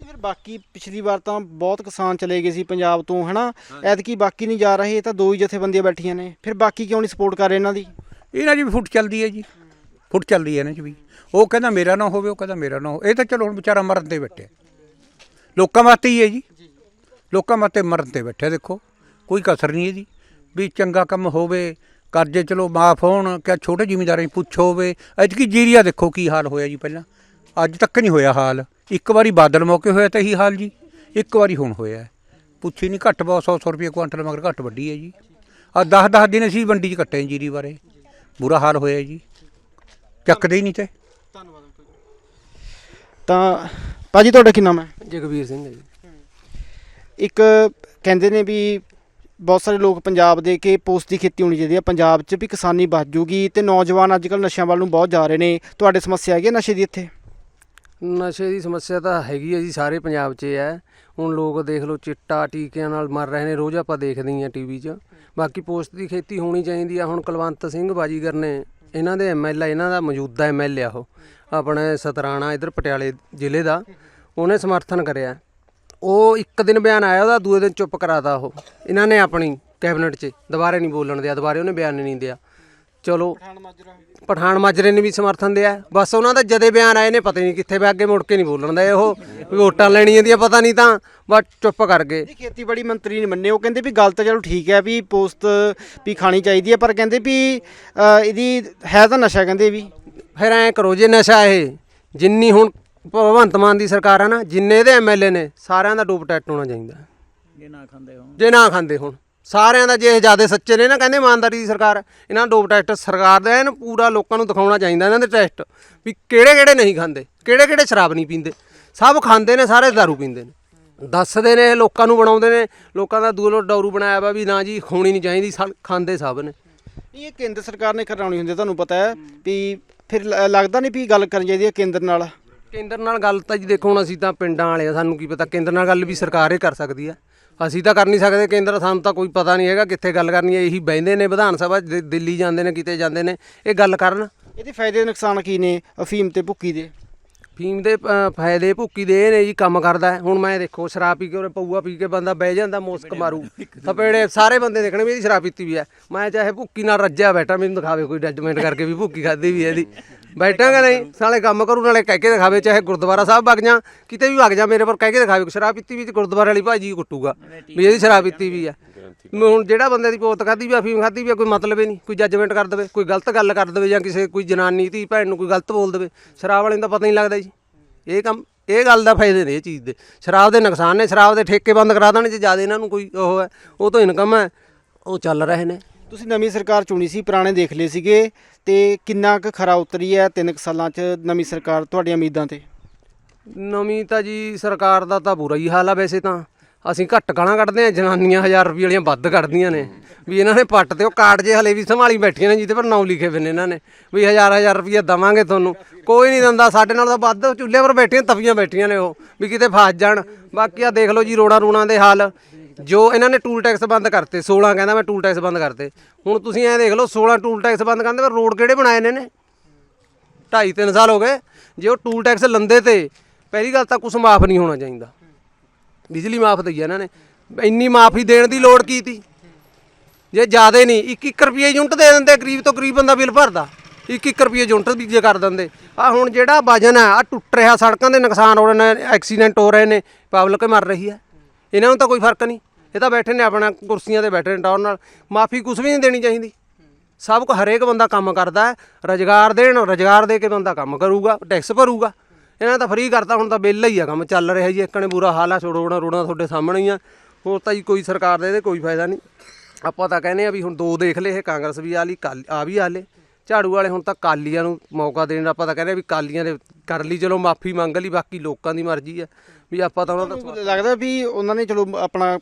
ਫਿਰ ਬਾਕੀ ਪਿਛਲੀ ਵਾਰ ਤਾਂ ਬਹੁਤ ਕਿਸਾਨ ਚਲੇ ਗਏ ਸੀ ਪੰਜਾਬ ਤੋਂ ਹਨਾ? ਐਤਕੀ ਬਾਕੀ ਨਹੀਂ ਜਾ ਰਹੇ ਇਹ ਤਾਂ ਦੋ ਹੀ ਜਥੇਬੰਦੀਆਂ ਬੈਠੀਆਂ ਨੇ। ਫਿਰ ਬਾਕੀ ਕਿਉਂ ਨਹੀਂ ਸਪੋਰਟ ਕਰ ਰਹੇ ਇਹਨਾਂ ਦੀ? ਇਹਨਾਂ ਵੀ ਫੁੱਟ ਚੱਲਦੀ ਹੈ ਜੀ। ਫੁੱਟ ਚੱਲਦੀ ਹੈ ਇਹਨਾਂ 'ਚ ਵੀ। ਉਹ ਕਹਿੰਦਾ ਮੇਰਾ ਨਾ ਹੋਵੇ ਉਹ ਕਹਿੰਦਾ ਮੇਰਾ ਨਾ ਹੋ ਇਹ ਤਾਂ ਚਲੋ ਹੁਣ ਵਿਚਾਰਾ ਮਰਨ ਤੇ ਬੈਠਿਆ। ਲੋਕਾਂ ਵਾਸਤੇ ਹੀ ਹੈ ਜੀ। ਲੋਕਾਂ ਵਾਸਤੇ ਮਰਨ ਤੇ ਬੈਠਿਆ ਦੇਖੋ। ਕੋਈ ਕਸਰ ਨਹੀਂ ਹੈ ਜੀ। ਵੀ ਚੰਗਾ ਕੰਮ ਹੋਵੇ ਕਰਜ਼ੇ ਚਲੋ ਮਾਫ ਹੋਣ ਕਿ ਛੋਟੇ ਜ਼ਿਮੀਂਦਾਰਾਂ ਨੂੰ ਪੁੱਛੋ ਹੋਵੇ। ਐਤਕੀ ਜੀਰੀਆ ਦੇਖੋ ਕੀ ਹਾਲ ਹੋਇਆ ਜੀ ਪਹਿਲਾਂ। ਅੱਜ ਤੱਕ ਨਹੀਂ ਹੋਇਆ ਹਾਲ। ਇੱਕ ਵਾਰੀ ਬਾਦਲ ਮੌਕੇ ਹੋਇਆ ਤਾਂ ਇਹੀ ਹਾਲ ਜੀ ਇੱਕ ਵਾਰੀ ਹੁਣ ਹੋਇਆ। ਪੁੱਛੀ ਨਹੀਂ ਘੱਟ ਬਹੁਤ 100 100 ਰੁਪਏ ਕੁਆਂਟਲ ਮਗਰ ਘੱਟ ਵੱਡੀ ਹੈ ਜੀ। ਆ 10 10 ਦਿਨ ਅਸੀਂ ਮੰਡੀ 'ਚ ਕੱਟੇ ਜੀਰੀ ਬਾਰੇ। ਬੁਰਾ ਹਾਲ ਹੋਇਆ ਜੀ। ਚੱਕਦੇ ਹੀ ਨਹੀਂ ਤੇ। ਤਾਂ ਭਾਜੀ ਤੁਹਾਡਾ ਕੀ ਨਾਮ ਹੈ? ਜਗਵੀਰ ਸਿੰਘ ਹੈ ਜੀ। ਇੱਕ ਕਹਿੰਦੇ ਨੇ ਵੀ ਬਹੁਤ ਸਾਰੇ ਲੋਕ ਪੰਜਾਬ ਦੇ ਕਿ ਪੋਸਟ ਦੀ ਖੇਤੀ ਹੋਣੀ ਚਾਹੀਦੀ ਹੈ। ਪੰਜਾਬ 'ਚ ਵੀ ਕਿਸਾਨੀ ਬਚ ਜੂਗੀ ਤੇ ਨੌਜਵਾਨ ਅੱਜ ਕੱਲ੍ਹ ਨਸ਼ਿਆਂ ਵੱਲ ਨੂੰ ਬਹੁਤ ਜਾ ਰਹੇ ਨੇ। ਤੁਹਾਡੇ ਸਮੱਸਿਆ ਹੈਗੀ ਨਸ਼ੇ ਦੀ ਇੱਥੇ? ਨਸ਼ੇ ਦੀ ਸਮੱਸਿਆ ਤਾਂ ਹੈਗੀ ਹੈ ਜੀ ਸਾਰੇ ਪੰਜਾਬ 'ਚ ਹੈ। ਹੁਣ ਲੋਕ ਦੇਖ ਲਓ ਚਿੱਟਾ, ਟੀਕਿਆਂ ਨਾਲ ਮਰ ਰਹੇ ਨੇ, ਰੋਜ਼ ਆਪਾਂ ਦੇਖਦੇ ਹੀ ਆ ਟੀਵੀ 'ਚ। ਬਾਕੀ ਪੋਸਟ ਦੀ ਖੇਤੀ ਹੋਣੀ ਚਾਹੀਦੀ ਆ। ਹੁਣ ਕੁਲਵੰਤ ਸਿੰਘ ਬਾਜੀਗਰ ਨੇ ਇਹਨਾਂ ਦੇ ਐਮਐਲਏ ਇਹਨਾਂ ਦਾ ਮੌਜੂਦਾ ਐਮਐਲਏ ਆ ਉਹ। ਆਪਣੇ ਸਤਰਾਣਾ ਇਧਰ ਪਟਿਆਲੇ ਜ਼ਿਲ੍ਹੇ ਦਾ। ਉਹਨੇ ਸਮਰਥਨ ਕਰਿਆ। ਉਹ ਇੱਕ ਦਿਨ ਬਿਆਨ ਆਇਆ, ਉਹਦਾ ਦੂਏ ਦਿਨ ਚੁੱਪ ਕਰਾਤਾ ਉਹ। ਇਹਨਾਂ ਨੇ ਆਪਣੀ ਕੈਬਨਿਟ 'ਚ। ਦੁਬਾਰੇ ਨਹੀਂ ਬੋਲਣ ਦਿਆ, ਦੁਬਾਰੇ ਉਹਨੇ ਬਿਆਨ ਨਹੀਂ ਦਿਆ। ਚਲੋ ਪਠਾਨ ਮਾਜਰੇ ਨੇ ਵੀ ਸਮਰਥਨ ਦਿਆ। ਬਸ ਉਹਨਾਂ ਦਾ ਜਦੇ ਬਿਆਨ ਆਏ ਨੇ ਪਤਾ ਨਹੀਂ ਕਿੱਥੇ ਬੈ ਅੱਗੇ ਮੁੜ ਕੇ ਨਹੀਂ ਬੋਲਣ ਦਾ। ਉਹ ਵੀ ਵੋਟਾਂ ਲੈਣੀਆਂ ਦੀਆਂ ਪਤਾ ਨਹੀਂ ਤਾਂ ਬਸ ਚੁੱਪ ਕਰ ਗਏ। ਇਹ ਖੇਤੀਬਾੜੀ ਮੰਤਰੀ ਨੇ ਮੰਨੇ। ਉਹ ਕਹਿੰਦੇ ਵੀ ਗੱਲ ਤਾਂ ਚਲੋ ਠੀਕ ਹੈ ਵੀ ਪੋਸਟ ਵੀ ਖਾਣੀ ਚਾਹੀਦੀ ਹੈ ਪਰ ਕਹਿੰਦੇ ਵੀ ਇਹਦੀ ਹੈ ਤਾਂ ਨਸ਼ਾ ਕਹਿੰਦੇ ਵੀ। ਫਿਰ ਐਂ ਕਰੋ ਜੇ ਨਸ਼ਾ ਇਹ ਜਿੰਨੀ ਹੁਣ ਭਗਵੰਤ ਮਾਨ ਦੀ ਸਰਕਾਰ ਆ ਨਾ ਜਿੰਨੇ ਇਹਦੇ ਐਮਐਲਏ ਨੇ ਸਾਰਿਆਂ ਦਾ ਡੋਪ ਟੈਟ ਹੋਣਾ ਚਾਹੀਦਾ। ਜੇ ਨਾ ਖਾਂਦੇ ਹੁਣ। ਜੇ ਨਾ ਖਾਂਦੇ ਹੁਣ। ਸਾਰਿਆਂ ਦਾ ਜੇ ਜਿਆਦੇ ਸੱਚੇ ਨੇ ਨਾ ਕਹਿੰਦੇ ਇਮਾਨਦਾਰੀ ਦੀ ਸਰਕਾਰ। ਇਹਨਾਂ ਡੋਪ ਟੈਸਟ ਸਰਕਾਰ ਦਾ ਇਹਨੂੰ ਪੂਰਾ ਲੋਕਾਂ ਨੂੰ ਦਿਖਾਉਣਾ ਚਾਹੀਦਾ ਇਹਨਾਂ ਦੇ ਟੈਸਟ ਵੀ ਕਿਹੜੇ ਕਿਹੜੇ ਨਹੀਂ ਖਾਂਦੇ ਕਿਹੜੇ ਕਿਹੜੇ ਸ਼ਰਾਬ ਨਹੀਂ ਪੀਂਦੇ। ਸਭ ਖਾਂਦੇ ਨੇ ਸਾਰੇ ਦਾਰੂ ਪੀਂਦੇ ਨੇ। ਦੱਸਦੇ ਨੇ ਲੋਕਾਂ ਨੂੰ ਬਣਾਉਂਦੇ ਨੇ ਲੋਕਾਂ ਦਾ ਦੂਰੋਂ ਡੌਰੂ ਬਣਾਇਆ ਵਾ ਵੀ ਨਾ ਜੀ ਖੋਣੀ ਨਹੀਂ ਚਾਹੀਦੀ ਖਾਂਦੇ ਸਭ ਨੇ। ਨਹੀਂ, ਇਹ ਕੇਂਦਰ ਸਰਕਾਰ ਨੇ ਕਰਾਉਣੀ ਹੁੰਦੀ ਤੁਹਾਨੂੰ ਪਤਾ ਹੈ ਵੀ ਫਿਰ ਲੱਗਦਾ ਨਹੀਂ ਵੀ ਗੱਲ ਕਰਨੀ ਚਾਹੀਦੀ ਹੈ ਕੇਂਦਰ ਨਾਲ? ਕੇਂਦਰ ਨਾਲ ਗੱਲ ਤਾਂ ਜੀ ਦੇਖੋ ਹੁਣ ਅਸੀਂ ਤਾਂ ਪਿੰਡਾਂ ਵਾਲੇ ਆ ਸਾਨੂੰ ਕੀ ਪਤਾ ਕੇਂਦਰ ਨਾਲ ਗੱਲ ਵੀ ਸਰਕਾਰ ਹੀ ਕਰ ਸਕਦੀ ਆ। ਅਸੀਂ ਤਾਂ ਕਰ ਨਹੀਂ ਸਕਦੇ ਕੇਂਦਰ ਸਾਨੂੰ ਤਾਂ ਕੋਈ ਪਤਾ ਨਹੀਂ ਹੈਗਾ ਕਿੱਥੇ ਗੱਲ ਕਰਨੀ ਹੈ। ਇਹੀ ਬਹਿੰਦੇ ਨੇ ਵਿਧਾਨ ਸਭਾ 'ਚ, ਦਿ- ਦਿੱਲੀ ਜਾਂਦੇ ਨੇ ਕਿਤੇ ਜਾਂਦੇ ਨੇ। ਇਹ ਗੱਲ ਕਰਨ। ਇਹਦੇ ਫਾਇਦੇ ਨੁਕਸਾਨ ਕੀ ਨੇ? ਅਫੀਮ ਤੇ ਭੁੱਕੀ ਦੇ। ਫੀਮ ਦੇ ਅ, ਫਾਇਦੇ ਭੁੱਕੀ ਦੇ ਇਹ ਨੇ ਜੀ ਕੰਮ ਕਰਦਾ ਹੈ। ਹੁਣ ਮੈਂ ਦੇਖੋ ਸ਼ਰਾਬ ਪੀ ਕੇ ਉਰੇ ਪਊਆ ਪੀ ਕੇ ਬੰਦਾ ਬਹਿ ਜਾਂਦਾ ਮੁਸਕ ਮਾਰੂ। ਥਪੇੜੇ ਸਾਰੇ ਬੰਦੇ ਦੇਖਣੇ ਵੀ ਇਹਦੀ ਸ਼ਰਾਬ ਪੀਤੀ ਵੀ ਹੈ। ਮੈਂ ਚਾਹੇ ਭੁੱਕੀ ਨਾਲ ਰੱਜਿਆ ਬੈਠਾ ਮੈਨੂੰ ਦਿਖਾਵੇ ਕੋਈ ਜੱਜਮੈਂਟ ਕਰਕੇ ਵੀ ਭੁੱਕੀ ਖਾਦੀ ਵੀ ਹੈ ਇਹਦੀ। ਬੈਠਾਂਗਾ ਨਹੀਂ ਸਾਲੇ ਕੰਮ ਕਰੂ ਨਾਲੇ ਕਹਿ ਕੇ ਦਿਖਾਵੇ ਚਾਹੇ ਗੁਰਦੁਆਰਾ ਸਾਹਿਬ ਵਗ ਜਾ ਕਿਤੇ ਵੀ ਵਗ ਜਾ ਮੇਰੇ ਪਰ ਕਹਿ ਕੇ ਦਿਖਾਵੇ ਸ਼ਰਾਬ ਪੀਤੀ ਵੀ ਤੇ ਗੁਰਦੁਆਰੇ ਵਾਲੀ ਭਾਜੀ ਕੁੱਟੂਗਾ ਵੀ ਇਹਦੀ ਸ਼ਰਾਬ ਪੀਤੀ ਵੀ ਹੈ ਹੁਣ ਜਿਹੜਾ ਬੰਦੇ ਦੀ ਪੋਤ ਖਾਦੀ ਵੀ ਅਫੀਮ ਖਾਦੀ ਵੀ ਆ, ਕੋਈ ਮਤਲਬ ਹੀ ਨਹੀਂ ਕੋਈ ਜੱਜਮੈਂਟ ਕਰ ਦੇਵੇ ਕੋਈ ਗਲਤ ਗੱਲ ਕਰ ਦੇਵੇ ਜਾਂ ਕਿਸੇ ਕੋਈ ਜਨਾਨੀ ਧੀ ਭੈਣ ਨੂੰ ਕੋਈ ਗਲਤ ਬੋਲ ਦੇਵੇ ਸ਼ਰਾਬ ਵਾਲੇ ਨੂੰ ਤਾਂ ਪਤਾ ਨਹੀਂ ਲੱਗਦਾ ਜੀ। ਇਹ ਕੰਮ ਇਹ ਗੱਲ ਦਾ ਫਾਇਦੇ ਨੇ ਇਹ ਚੀਜ਼ ਦੇ। ਸ਼ਰਾਬ ਦੇ ਨੁਕਸਾਨ ਨੇ ਸ਼ਰਾਬ ਦੇ ਠੇਕੇ ਬੰਦ ਕਰਾ ਦੇਣ ਜੇ ਜ਼ਿਆਦਾ ਇਹਨਾਂ ਨੂੰ ਕੋਈ ਉਹ ਹੈ ਉਹ ਤੋਂ ਇਨਕਮ ਹੈ ਉਹ ਚੱਲ ਰਹੇ ਨੇ। ਤੁਸੀਂ ਨਵੀਂ ਸਰਕਾਰ ਚੁਣੀ ਸੀ, ਪੁਰਾਣੇ ਦੇਖ ਲਏ ਸੀਗੇ ਤੇ ਕਿੰਨਾ ਕੁ ਖਰਾ ਉਤਰੀ ਹੈ ਤਿੰਨ ਕੁ ਸਾਲਾਂ 'ਚ ਨਵੀਂ ਸਰਕਾਰ ਤੁਹਾਡੀਆਂ ਉਮੀਦਾਂ ਤੇ? ਨਵੀਂ ਤਾਂ ਜੀ ਸਰਕਾਰ ਦਾ ਤਾਂ ਬੁਰਾ ਹੀ ਹਾਲ ਆ ਵੈਸੇ ਤਾਂ। ਅਸੀਂ ਘੱਟ ਗਾਲਾਂ ਕੱਢਦੇ ਆ ਜਨਾਨੀਆਂ 1000 ਰੁਪਏ ਵਾਲੀਆਂ ਵੱਧ ਕੱਢਦੀਆਂ ਨੇ। ਵੀ ਇਹਨਾਂ ਨੇ ਪੱਟ ਤੇ ਉਹ ਕਾਰਡ ਜੇ ਹਲੇ ਵੀ ਸੰਭਾਲੀ ਬੈਠੀਆਂ ਨੇ ਜਿਹਦੇ ਪਰ ਨਾਮ ਲਿਖੇ ਹੋਏ ਨੇ ਇਹਨਾਂ ਨੇ। ਵੀ ਹਜ਼ਾਰ ਹਜ਼ਾਰ ਰੁਪਏ ਦਵਾਂਗੇ ਤੁਹਾਨੂੰ। ਕੋਈ ਨਹੀਂ ਦਿੰਦਾ, ਸਾਡੇ ਨਾਲ ਤਾਂ ਵੱਧ ਚੁੱਲ੍ਹੇ ਪਰ ਬੈਠੀਆਂ, ਤਵੀਆਂ ਬੈਠੀਆਂ ਨੇ ਉਹ। ਵੀ ਕਿਤੇ ਫਸ ਜਾਣ। ਬਾਕੀ ਆ ਦੇਖ ਲਓ ਜੀ ਰੋਣਾ ਰੂਣਾ ਦੇ ਹਾਲ। ਜੋ ਇਹਨਾਂ ਨੇ ਟੂਲ ਟੈਕਸ ਬੰਦ ਕਰਤੇ 16 ਕਹਿੰਦਾ ਮੈਂ ਟੂਲ ਟੈਕਸ ਬੰਦ ਕਰਤੇ। ਹੁਣ ਤੁਸੀਂ ਐਂ ਦੇਖ ਲਓ 16 ਟੂਲ ਟੈਕਸ ਬੰਦ ਕਰਦੇ ਪਰ ਰੋਡ ਕਿਹੜੇ ਬਣਾਏ ਨੇ ਨੇ ਢਾਈ ਤਿੰਨ ਸਾਲ ਹੋ ਗਏ। ਜੇ ਉਹ ਟੂਲ ਟੈਕਸ ਲੰਦੇ ਤੇ, ਪਹਿਲੀ ਗੱਲ ਤਾਂ ਕੁਝ ਮਾਫ ਨਹੀਂ ਹੋਣਾ ਚਾਹੀਦਾ। ਬਿਜਲੀ ਮਾਫ ਦਈ ਇਹਨਾਂ ਨੇ। ਇੰਨੀ ਮਾਫੀ ਦੇਣ ਦੀ ਲੋੜ ਕੀ ਤੀ? ਜੇ ਜ਼ਿਆਦੇ ਨਹੀਂ 1-1 ਰੁਪਏ ਯੂਨਿਟ ਦੇ ਦਿੰਦੇ, ਗਰੀਬ ਤੋਂ ਗਰੀਬ ਬੰਦਾ ਬਿੱਲ ਭਰਦਾ। 1-1 ਰੁਪਏ ਯੂਨਿਟ ਵੀ ਜੇ ਕਰ ਦਿੰਦੇ। ਆ ਹੁਣ ਜਿਹੜਾ ਵਜਨ ਆ ਆ ਟੁੱਟ ਰਿਹਾ ਸੜਕਾਂ ਦੇ ਨੁਕਸਾਨ ਹੋ ਰਹੇ ਨੇ, ਐਕਸੀਡੈਂਟ ਹੋ ਰਹੇ ਨੇ ਪਬਲਿਕ ਮਰ ਰਹੀ ਹੈ। ਇਹਨਾਂ ਨੂੰ ਤਾਂ ਕੋਈ ਫ਼ਰਕ ਨਹੀਂ। ਇਹ ਤਾਂ ਬੈਠੇ ਨੇ ਆਪਣਾ ਕੁਰਸੀਆਂ ਤੇ ਬੈਠੇ ਨੇ ਟੌਰ ਨਾਲ। ਮਾਫੀ ਕੁਝ ਵੀ ਨਹੀਂ ਦੇਣੀ ਚਾਹੀਦੀ। ਸਭ ਕੋ ਹਰੇਕ ਬੰਦਾ ਕੰਮ ਕਰਦਾ ਹੈ। ਰੋਜ਼ਗਾਰ ਦੇਣ, ਰੋਜ਼ਗਾਰ ਦੇ ਕੇ ਬੰਦਾ ਕੰਮ ਕਰੂਗਾ ਟੈਕਸ ਭਰੂਗਾ। ਇਹਨਾਂ ਤਾਂ ਫ੍ਰੀ ਕਰਤਾ, ਹੁਣ ਤਾਂ ਬਿੱਲ ਹੀ ਆ ਕੰਮ ਚੱਲ ਰਿਹਾ ਜੀ। ਇੱਕ ਨੇ ਬੁਰਾ ਹਾਲ ਆ ਛੋੜੋਣਾ ਰੋਣਾ ਤੁਹਾਡੇ ਸਾਹਮਣੇ ਹੀ ਆ। ਹੋਰ ਤਾਂ ਜੀ ਕੋਈ ਸਰਕਾਰ ਦੇ ਇਹਦੇ ਕੋਈ ਫਾਇਦਾ ਨਹੀਂ। ਆਪਾਂ ਤਾਂ ਕਹਿੰਦੇ ਆ ਵੀ ਹੁਣ ਦੋ ਦੇਖ ਲਏ ਇਹ, ਕਾਂਗਰਸ ਵੀ ਆ ਲਈ, ਕਾਲ- ਆ ਵੀ ਆਲੇ ਝਾੜੂ ਵਾਲੇ ਹੁਣ ਤਾਂ ਕਾਲੀਆਂ ਨੂੰ ਮੌਕਾ ਦੇਣ ਆਪਾਂ ਤਾਂ ਕਹਿੰਦੇ ਆ ਵੀ ਕਾਲੀਆਂ ਦੇ ਕਰ ਲਈ, ਚਲੋ ਮਾਫੀ ਮੰਗ ਲਈ, ਬਾਕੀ ਲੋਕਾਂ ਦੀ ਮਰਜ਼ੀ ਆ। ਵੀ ਆਪਾਂ ਤਾਂ ਉਹਨਾਂ ਦਾ ਲੱਗਦਾ ਵੀ ਉਹਨਾਂ ਨੇ ਚਲੋ ਆਪਣਾ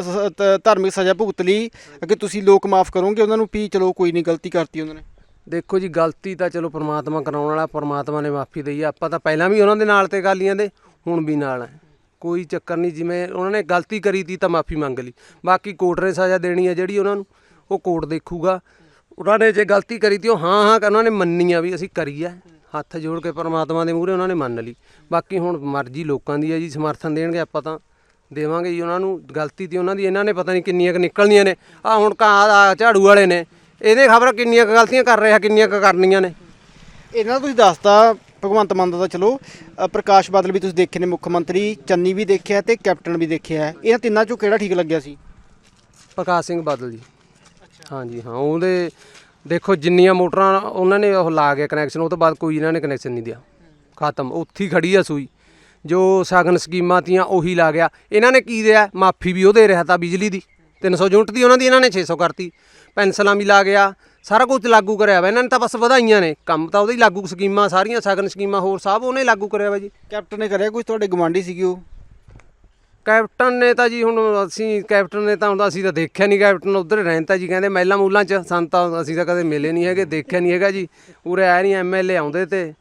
ਸ- ਸ- ਤ- ਧਾਰਮਿਕ ਸਜ਼ਾ ਭੁਗਤ ਲਈ ਕਿ ਤੁਸੀਂ ਲੋਕ ਮਾਫ ਕਰੋਗੇ ਉਹਨਾਂ ਨੂੰ ਵੀ ਚਲੋ ਕੋਈ ਨਹੀਂ ਗਲਤੀ ਕਰਤੀ ਉਹਨਾਂ ਨੇ? ਦੇਖੋ ਜੀ ਗਲਤੀ ਤਾਂ ਚਲੋ ਪ੍ਰਮਾਤਮਾ ਕਰਾਉਣ ਵਾਲਾ ਪ੍ਰਮਾਤਮਾ ਨੇ ਮਾਫੀ ਦਈ ਆ। ਆਪਾਂ ਤਾਂ ਪਹਿਲਾਂ ਵੀ ਉਹਨਾਂ ਦੇ ਨਾਲ ਤੇ ਗਾਲੀਆਂ ਦੇ ਹੁਣ ਵੀ ਨਾਲ ਹੈ ਕੋਈ ਚੱਕਰ ਨਹੀਂ ਜਿਵੇਂ ਉਹਨਾਂ ਨੇ ਗਲਤੀ ਕਰੀ ਤੀ ਤਾਂ ਮਾਫੀ ਮੰਗ ਲਈ। ਬਾਕੀ ਕੋਰਟ ਨੇ ਸਜ਼ਾ ਦੇਣੀ ਹੈ ਜਿਹੜੀ ਉਹਨਾਂ ਨੂੰ ਉਹ ਕੋਰਟ ਦੇਖੂਗਾ। ਉਹਨਾਂ ਨੇ ਜੇ ਗਲਤੀ ਕਰੀ ਤੀ ਉਹ ਹਾਂ ਹਾਂ ਉਹਨਾਂ ਨੇ ਮੰਨੀ ਆ ਵੀ ਅਸੀਂ ਕਰੀ ਆ। ਹੱਥ ਜੋੜ ਕੇ ਪਰਮਾਤਮਾ ਦੇ ਮੂਹਰੇ ਉਹਨਾਂ ਨੇ ਮੰਨ ਲਈ। ਬਾਕੀ ਹੁਣ ਮਰਜ਼ੀ ਲੋਕਾਂ ਦੀ ਹੈ ਜੀ ਸਮਰਥਨ ਦੇਣਗੇ ਆਪਾਂ ਤਾਂ। ਦੇਵਾਂਗੇ ਜੀ ਉਹਨਾਂ ਨੂੰ ਗਲਤੀ ਤੀ ਉਹਨਾਂ ਦੀ। ਇਹਨਾਂ ਨੇ ਪਤਾ ਨਹੀਂ ਕਿੰਨੀਆਂ ਕੁ ਨਿਕਲਣੀਆਂ ਨੇ। ਆ ਹੁਣ ਕਾ ਝਾੜੂ ਵਾਲੇ ਨੇ। ਇਹਦੇ ਖਬਰ ਕਿੰਨੀਆਂ ਕੁ ਗਲਤੀਆਂ ਕਰ ਰਿਹਾ ਕਿੰਨੀਆਂ ਕੁ ਕਰਨੀਆਂ ਨੇ। ਇਹਨਾਂ ਤੁਸੀਂ ਦੱਸਤਾ ਭਗਵੰਤ ਮਾਨ ਦਾ ਤਾਂ ਚਲੋ। ਪ੍ਰਕਾਸ਼ ਬਾਦਲ ਵੀ ਤੁਸੀਂ ਦੇਖੇ ਨੇ ਮੁੱਖ ਮੰਤਰੀ ਚੰਨੀ ਵੀ ਦੇਖਿਆ ਤੇ ਕੈਪਟਨ ਵੀ ਦੇਖਿਆ। ਇਹਨਾਂ ਤਿੰਨਾਂ ਚੋਂ ਕਿਹੜਾ ਠੀਕ ਲੱਗਿਆ ਸੀ? ਪ੍ਰਕਾਸ਼ ਸਿੰਘ ਬਾਦਲ ਜੀ। ਹਾਂਜੀ ਹਾਂ ਉਹਦੇ ਦੇਖੋ, ਜਿੰਨੀਆਂ ਮੋਟਰਾਂ ਉਹਨਾਂ ਨੇ ਉਹ ਲਾ ਗਿਆ ਕਨੈਕਸ਼ਨ ਉਹ ਤੋਂ ਬਾਅਦ ਕੋਈ ਇਹਨਾਂ ਨੇ ਕਨੈਕਸ਼ਨ ਨਹੀਂ ਦਿਆ। ਖਤਮ। ਉੱਥੇ ਹੀ ਖੜੀ ਆ ਸੂਈ। ਜੋ ਸਾਗਨ ਸਕੀਮਾਂ ਤੀਆਂ, ਉਹੀ ਲਾ ਗਿਆ। ਇਹਨਾਂ ਨੇ ਕੀ ਦਿਆ? ਮਾਫੀ ਵੀ ਉਹ ਦੇ ਰਿਹਾ ਤਾਂ ਬਿਜਲੀ ਦੀ। 300 ਯੂਨਿਟ ਦੀ ਉਹਨਾਂ ਦੀ ਇਹਨਾਂ ਨੇ 600 ਕਰਤੀ। ਪੈਨਸਲਾਂ ਵੀ ਲਾ ਗਿਆ। ਸਾਰਾ ਕੁਝ ਲਾਗੂ ਕਰਿਆ ਵਾ। ਇਹਨਾਂ ਨੇ ਤਾਂ ਬਸ ਵਧਾਈਆਂ ਨੇ। ਕੰਮ ਤਾਂ ਉਹਦੇ ਹੀ ਲਾਗੂ ਸਕੀਮਾਂ, ਸਾਰੀਆਂ ਸਾਗਨ ਸਕੀਮਾਂ ਹੋਰ ਸਭ ਉਹਨੇ ਲਾਗੂ ਕਰਿਆ ਵਾ ਜੀ। ਕੈਪਟਨ ਨੇ ਕਰਿਆ ਕੁਝ? ਤੁਹਾਡੇ ਗਵਾਂਢੀ ਸੀਗੇ ਉਹ? ਕੈਪਟਨ ਨੇ ਤਾਂ ਜੀ ਹੁਣ ਅਸੀਂ ਕੈਪਟਨ ਨੇ ਤਾਂ ਹੁੰਦਾ ਅਸੀਂ ਤਾਂ ਦੇਖਿਆ ਨਹੀਂ ਕੈਪਟਨ ਉਧਰ ਰਹਿੰਦਾ ਜੀ, ਕਹਿੰਦੇ ਮਹਿਲਾ ਮੂਲਾਂ ਚ, ਸਾਨੂੰ ਅਸੀਂ ਤਾਂ ਕਦੇ ਮਿਲੇ ਨਹੀਂ ਹੈਗੇ, ਦੇਖਿਆ ਨਹੀਂ ਹੈਗਾ ਜੀ। ਉਰੇ ਆਇਆ ਨਹੀਂ ਐਮਐਲਏ ਆਉਂਦੇ ਤੇ,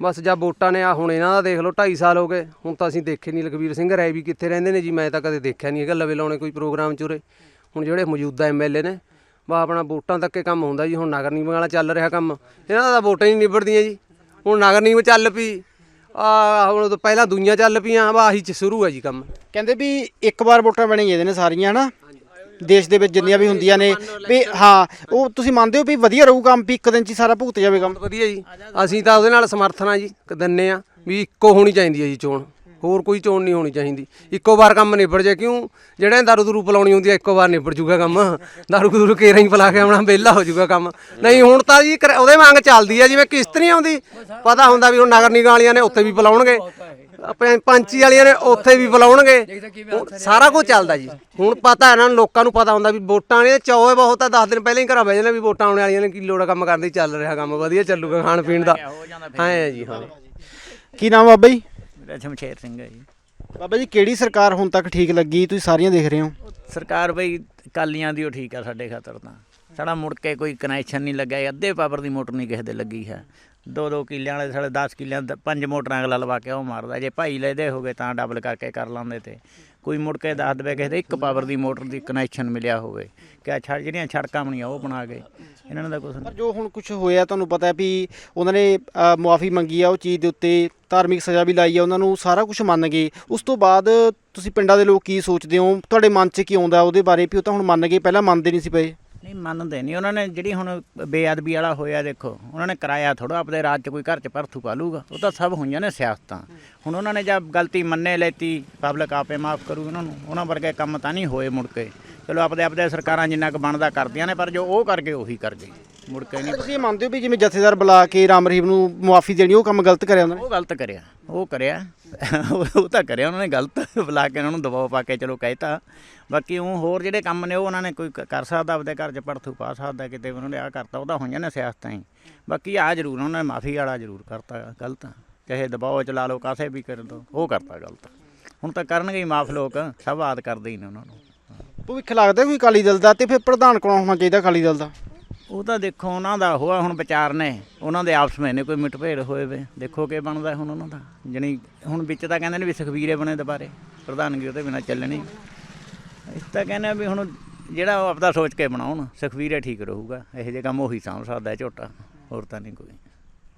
ਬਸ ਜਾਂ ਵੋਟਾਂ ਨੇ ਆ ਹੁਣ ਇਹਨਾਂ ਦਾ ਦੇਖ ਲਓ 2.5 ਸਾਲ ਹੋ ਗਏ, ਹੁਣ ਤਾਂ ਅਸੀਂ ਦੇਖੇ ਨਹੀਂ ਲਖਵੀਰ ਸਿੰਘ ਰਾਏ ਵੀ ਕਿੱਥੇ ਰਹਿੰਦੇ ਨੇ ਜੀ, ਮੈਂ ਤਾਂ ਕਦੇ ਦੇਖਿਆ ਨਹੀਂ ਹੈਗਾ, ਲਵੇ ਲਾਉਣੇ ਕੋਈ ਪ੍ਰੋਗਰਾਮ ਚ ਉਰੇ। ਹੁਣ ਜਿਹੜੇ ਮੌਜੂਦਾ ਐਮਐਲਏ ਨੇ ਬਾ ਆਪਣਾ ਵੋਟਾਂ ਤੱਕ ਹੀ ਕੰਮ ਹੁੰਦਾ ਜੀ, ਹੁਣ ਨਗਰ ਨਿਗਮ ਵਾਲਾ ਚੱਲ ਰਿਹਾ ਕੰਮ, ਇਹਨਾਂ ਦਾ ਤਾਂ ਵੋਟਾਂ ਹੀ ਨਹੀਂ ਨਿਬੜਦੀਆਂ ਜੀ। ਹੁਣ ਨਗਰ ਨਿਗਮ ਚੱਲ ਪਈ। ਆ ਹੁਣ ਤੋਂ ਪਹਿਲਾਂ ਦੁਨੀਆ ਚੱਲ ਪਈਆਂ ਵਾ ਆਹੀ ਚ ਸ਼ੁਰੂ ਹੈ ਜੀ ਕੰਮ। ਕਹਿੰਦੇ ਵੀ ਇੱਕ ਵਾਰ ਵੋਟਾਂ ਪੈਣੀਆਂ ਇਹਦੇ ਨੇ ਸਾਰੀਆਂ ਹਨਾ? ਦੇਸ਼ ਦੇ ਵਿੱਚ ਜਿੰਨੀਆਂ ਵੀ ਹੁੰਦੀਆਂ ਨੇ ਵੀ ਹਾਂ ਉਹ ਤੁਸੀਂ ਮੰਨਦੇ ਹੋ ਵੀ ਵਧੀਆ ਰਹੂ ਕੰਮ ਵੀ ਇੱਕ ਦਿਨ 'ਚ ਹੀ ਸਾਰਾ ਭੁਗਤ ਜਾਵੇ ਕੰਮ? ਵਧੀਆ ਜੀ। ਅਸੀਂ ਤਾਂ ਉਹਦੇ ਨਾਲ ਸਮਰਥਨ ਆ ਜੀ ਦਿੰਨੇ ਆ ਵੀ ਇੱਕੋ ਹੋਣੀ ਚਾਹੀਦੀ ਹੈ ਜੀ ਚੋਣ। ਹੋਰ ਕੋਈ ਚੋਣ ਨਹੀਂ ਹੋਣੀ ਚਾਹੀਦੀ। ਇੱਕੋ ਵਾਰ ਕੰਮ ਨਿਬੜ ਜੇ ਕਿਉਂ? ਜਿਹੜੇ ਦਾਰੂ ਦੂਰੂ ਪਲਾਉਣੀ ਹੁੰਦੀ ਆ ਇੱਕੋ ਵਾਰ ਨਿਬੜ ਜੂਗਾ ਕੰਮ। ਦਾਰੂ ਦੂਰੂ ਕੇਰਾਂ ਹੀ ਪਲਾ ਕੇ ਆਉਣਾ ਵਿਹਲਾ ਹੋ ਜੂਗਾ ਕੰਮ। ਨਹੀਂ ਹੁਣ ਤਾਂ ਜੀ ਕਰ- ਉਹਦੇ ਵਾਂਗ ਚੱਲਦੀ ਆ ਜਿਵੇਂ ਕਿਸ਼ਤ ਨਹੀਂ ਆਉਂਦੀ। ਪਤਾ ਹੁੰਦਾ ਵੀ ਹੁਣ ਨਗਰ ਨਿਗਮ ਵਾਲੀਆਂ ਨੇ ਉੱਥੇ ਵੀ ਪਲਾਉਣਗੇ। ਆਪਣੇ ਪੰਚੀ ਵਾਲੀਆਂ ਨੇ ਉੱਥੇ ਵੀ ਪਲਾਉਣਗੇ। ਹੁਣ ਸਾਰਾ ਕੁਝ ਚੱਲਦਾ ਜੀ। ਹੁਣ ਪਤਾ ਇਹਨਾਂ ਨੂੰ ਲੋਕਾਂ ਨੂੰ ਪਤਾ ਹੁੰਦਾ ਵੀ ਵੋਟਾਂ ਨੇ ਚੌਏ ਬਹੁਤ ਆ 10 ਦਿਨ ਪਹਿਲਾਂ ਹੀ ਘਰਾਂ ਬਹਿ ਜਾਂਦੇ ਵੀ ਵੋਟਾਂ ਆਉਣ ਵਾਲੀਆਂ ਨੇ ਕੀ ਲੋੜ ਆ ਕੰਮ ਕਰਨ ਦੀ ਚੱਲ ਰਿਹਾ ਕੰਮ ਵਧੀਆ ਚੱਲੂਗਾ ਖਾਣ ਪੀਣ ਦਾ। ਹਾਂ ਹੈ ਜੀ ਹਾਂ। ਕੀ ਨਾਮ ਬਾਬਾ ਜੀ? ਮੇਰਾ ਸ਼ਮਸ਼ੇਰ ਸਿੰਘ ਹੈ ਜੀ। ਬਾਬਾ ਜੀ ਕਿਹੜੀ ਸਰਕਾਰ ਹੁਣ ਤੱਕ ਠੀਕ ਲੱਗੀ? ਤੁਸੀਂ ਸਾਰੀਆਂ ਦੇਖ ਰਹੇ ਹੋ। ਸਰਕਾਰ ਬਈ ਕਾਲੀਆਂ ਦੀ ਉਹ ਠੀਕ ਆ ਸਾਡੇ ਖਾਤਰ ਤਾਂ। ਸਾਡਾ ਮੁੜ ਕੇ ਕੋਈ ਕਨੈਕਸ਼ਨ ਨਹੀਂ ਲੱਗਾ ਅੱਧੇ ਪਾਵਰ ਦੀ ਮੋਟਰ ਨਹੀਂ ਕਿਸੇ ਦੇ ਲੱਗੀ ਹੈ। ਦੋ ਦੋ ਕਿੱਲਿਆਂ ਵਾਲੇ ਸਾਡੇ 10 ਕਿੱਲਿਆਂ ਦਾ ਪੰਜ ਮੋਟਰਾਂ ਅਗਲਾ ਲਵਾ ਕੇ ਉਹ ਮਾਰਦਾ। ਜੇ ਭਾਈ ਲੈਦੇ ਹੋਗੇ ਤਾਂ ਡਬਲ ਕਰਕੇ ਕਰ ਲਾਂਦੇ ਤੇ। ਕੋਈ ਮੁੜ ਕੇ ਦੱਸ ਦਵੇ ਕਿਸੇ ਦੇ ਇੱਕ ਪਾਵਰ ਦੀ ਮੋਟਰ ਦੀ ਕਨੈਕਸ਼ਨ ਮਿਲਿਆ ਹੋਵੇ। ਕਿਆ ਛੜ ਜਿਹੜੀਆਂ ਛੜਕਾਂ ਬਣੀਆਂ ਉਹ ਬਣਾ ਗਏ ਇਹਨਾਂ ਨੇ ਤਾਂ ਕੁਛ ਪਰ ਜੋ ਹੁਣ ਕੁਝ ਹੋਇਆ ਤੁਹਾਨੂੰ ਪਤਾ ਹੈ ਵੀ ਉਹਨਾਂ ਨੇ ਮੁਆਫੀ ਮੰਗੀ ਆ ਉਹ ਚੀਜ਼ ਦੇ ਉੱਤੇ, ਧਾਰਮਿਕ ਸਜ਼ਾ ਵੀ ਲਾਈ ਆ, ਉਹਨਾਂ ਨੂੰ ਸਾਰਾ ਕੁਝ ਮੰਨ ਗਏ। ਉਸ ਤੋਂ ਬਾਅਦ ਤੁਸੀਂ ਪਿੰਡਾਂ ਦੇ ਲੋਕ ਕੀ ਸੋਚਦੇ ਹੋ? ਤੁਹਾਡੇ ਮਨ 'ਚ ਕੀ ਆਉਂਦਾ ਉਹਦੇ ਬਾਰੇ ਵੀ ਉਹ ਤਾਂ ਹੁਣ ਮੰਨ ਗਏ, ਪਹਿਲਾਂ ਮੰਨਦੇ ਨਹੀਂ ਸੀ ਪਏ। ਨਹੀਂ ਮੰਨਦੇ ਨਹੀਂ। ਉਹਨਾਂ ਨੇ ਜਿਹੜੀ ਹੁਣ ਬੇਅਦਬੀ ਵਾਲਾ ਹੋਇਆ ਦੇਖੋ ਉਹਨਾਂ ਨੇ ਕਰਾਇਆ ਥੋੜਾ ਆਪਣੇ ਰਾਜ 'ਚ ਕੋਈ ਘਰ 'ਚ ਪਰਥੂ ਪਾਲੂਗਾ ਉਹ ਤਾਂ ਸਭ ਹੋਈਆਂ ਨੇ ਸਿਆਸਤਾਂ। ਹੁਣ ਉਹਨਾਂ ਨੇ ਜਦ ਗਲਤੀ ਮੰਨੇ ਲੈਤੀ ਪਬਲਿਕ ਆਪੇ ਮਾਫ ਕਰੂ ਉਹਨਾਂ ਨੂੰ। ਉਹਨਾਂ ਵਰਗੇ ਕੰਮ ਤਾਂ ਨਹੀਂ ਹੋਏ ਮੁੜ ਕੇ। ਚਲੋ ਆਪਦੇ ਆਪਦੇ ਸਰਕਾਰਾਂ ਜਿੰਨਾ ਕੁ ਬਣਦਾ ਕਰਦੀਆਂ ਨੇ ਪਰ ਜੋ ਉਹ ਕਰਕੇ ਉਹੀ ਕਰ ਗਏ। ਮੁੜ ਕੇ ਨਹੀਂ ਤੁਸੀਂ ਮੰਨਦੇ ਹੋ ਵੀ ਜਿਵੇਂ ਜਥੇਦਾਰ ਬੁਲਾ ਕੇ ਰਾਮ ਰਹੀਮ ਨੂੰ ਮੁਆਫੀ ਦੇਣੀ ਉਹ ਕੰਮ ਗਲਤ ਕਰਿਆ ਉਹਨਾਂ ਨੇ? ਉਹ ਗਲਤ ਕਰਿਆ। ਉਹ ਕਰਿਆ। ਉਹ ਤਾਂ ਕਰਿਆ, ਉਹਨਾਂ ਨੇ ਗਲਤ ਬੁਲਾ ਕੇ ਉਹਨਾਂ ਨੂੰ ਦਬਾਅ ਪਾ ਕੇ, ਚਲੋ ਕਹਿਤਾ ਬਾਕੀ ਉਹ ਹੋਰ ਜਿਹੜੇ ਕੰਮ ਨੇ, ਉਹ ਉਹਨਾਂ ਨੇ ਕੋਈ ਕਰ ਸਕਦਾ, ਆਪਦੇ ਘਰ 'ਚ ਪੜਥੂ ਪਾ ਸਕਦਾ, ਕਿਤੇ ਉਹਨਾਂ ਨੇ ਆ ਕਰਤਾ ਉਹਦਾ ਹੋਈਆਂ ਨੇ ਸਿਆਸਤਾਂ ਹੀ। ਬਾਕੀ ਆ ਜ਼ਰੂਰ, ਉਹਨਾਂ ਨੇ ਮਾਫੀ ਵਾਲਾ ਜ਼ਰੂਰ ਕਰਤਾ, ਗਲਤ। ਚਾਹੇ ਦਬਾਅ ਚਲਾ ਲਾ ਲਓ, ਕਾਸੇ ਵੀ ਕਰ ਦੋ ਉਹ ਕਰਤਾ ਗਲਤ। ਹੁਣ ਤਾਂ ਕਰਨਗੇ ਹੀ ਮਾਫ ਲੋਕ, ਸਭ ਆਦ ਕਰਦੇ ਹੀ ਨੇ ਉਹਨਾਂ ਨੂੰ। ਭਵਿੱਖ ਲੱਗਦਾ ਵੀ ਅਕਾਲੀ ਦਲ ਦਾ, ਤੇ ਫਿਰ ਪ੍ਰਧਾਨ ਕੌਣ ਹੋਣਾ ਚਾਹੀਦਾ ਅਕਾਲੀ ਦਲ ਦਾ? ਉਹ ਤਾਂ ਦੇਖੋ, ਉਹਨਾਂ ਦਾ ਉਹ ਆ ਹੁਣ ਵਿਚਾਰ ਨੇ। ਉਹਨਾਂ ਦੇ ਆਪਸ ਵਿੱਚ ਨੇ ਕੋਈ ਮਿਟਭੇੜ ਹੋਏ ਵੇ। ਦੇਖੋ ਕੀ ਬਣਦਾ ਹੁਣ ਉਹਨਾਂ ਦਾ। ਜਣੀ ਹੁਣ ਵਿੱਚ ਤਾਂ ਕਹਿੰਦੇ ਨੇ ਵੀ ਸੁਖਬੀਰੇ ਬਣੇ ਦੁਬਾਰੇ। ਪ੍ਰਧਾਨਗੀ ਉਹਦੇ ਬਿਨਾਂ ਚੱਲਣੀ। ਇਸ ਤਾਂ ਕਹਿੰਦੇ ਵੀ ਹੁਣ ਜਿਹੜਾ ਉਹ ਆਪਦਾ ਸੋਚ ਕੇ ਬਣਾਉਣ, ਸੁਖਬੀਰੇ ਠੀਕ ਰਹੂਗਾ। ਇਹੋ ਜਿਹੇ ਕੰਮ ਉਹੀ ਸਾਂਭ ਸਕਦਾ ਝੋਟਾ। ਹੋਰ ਤਾਂ ਨਹੀਂ ਕੋਈ।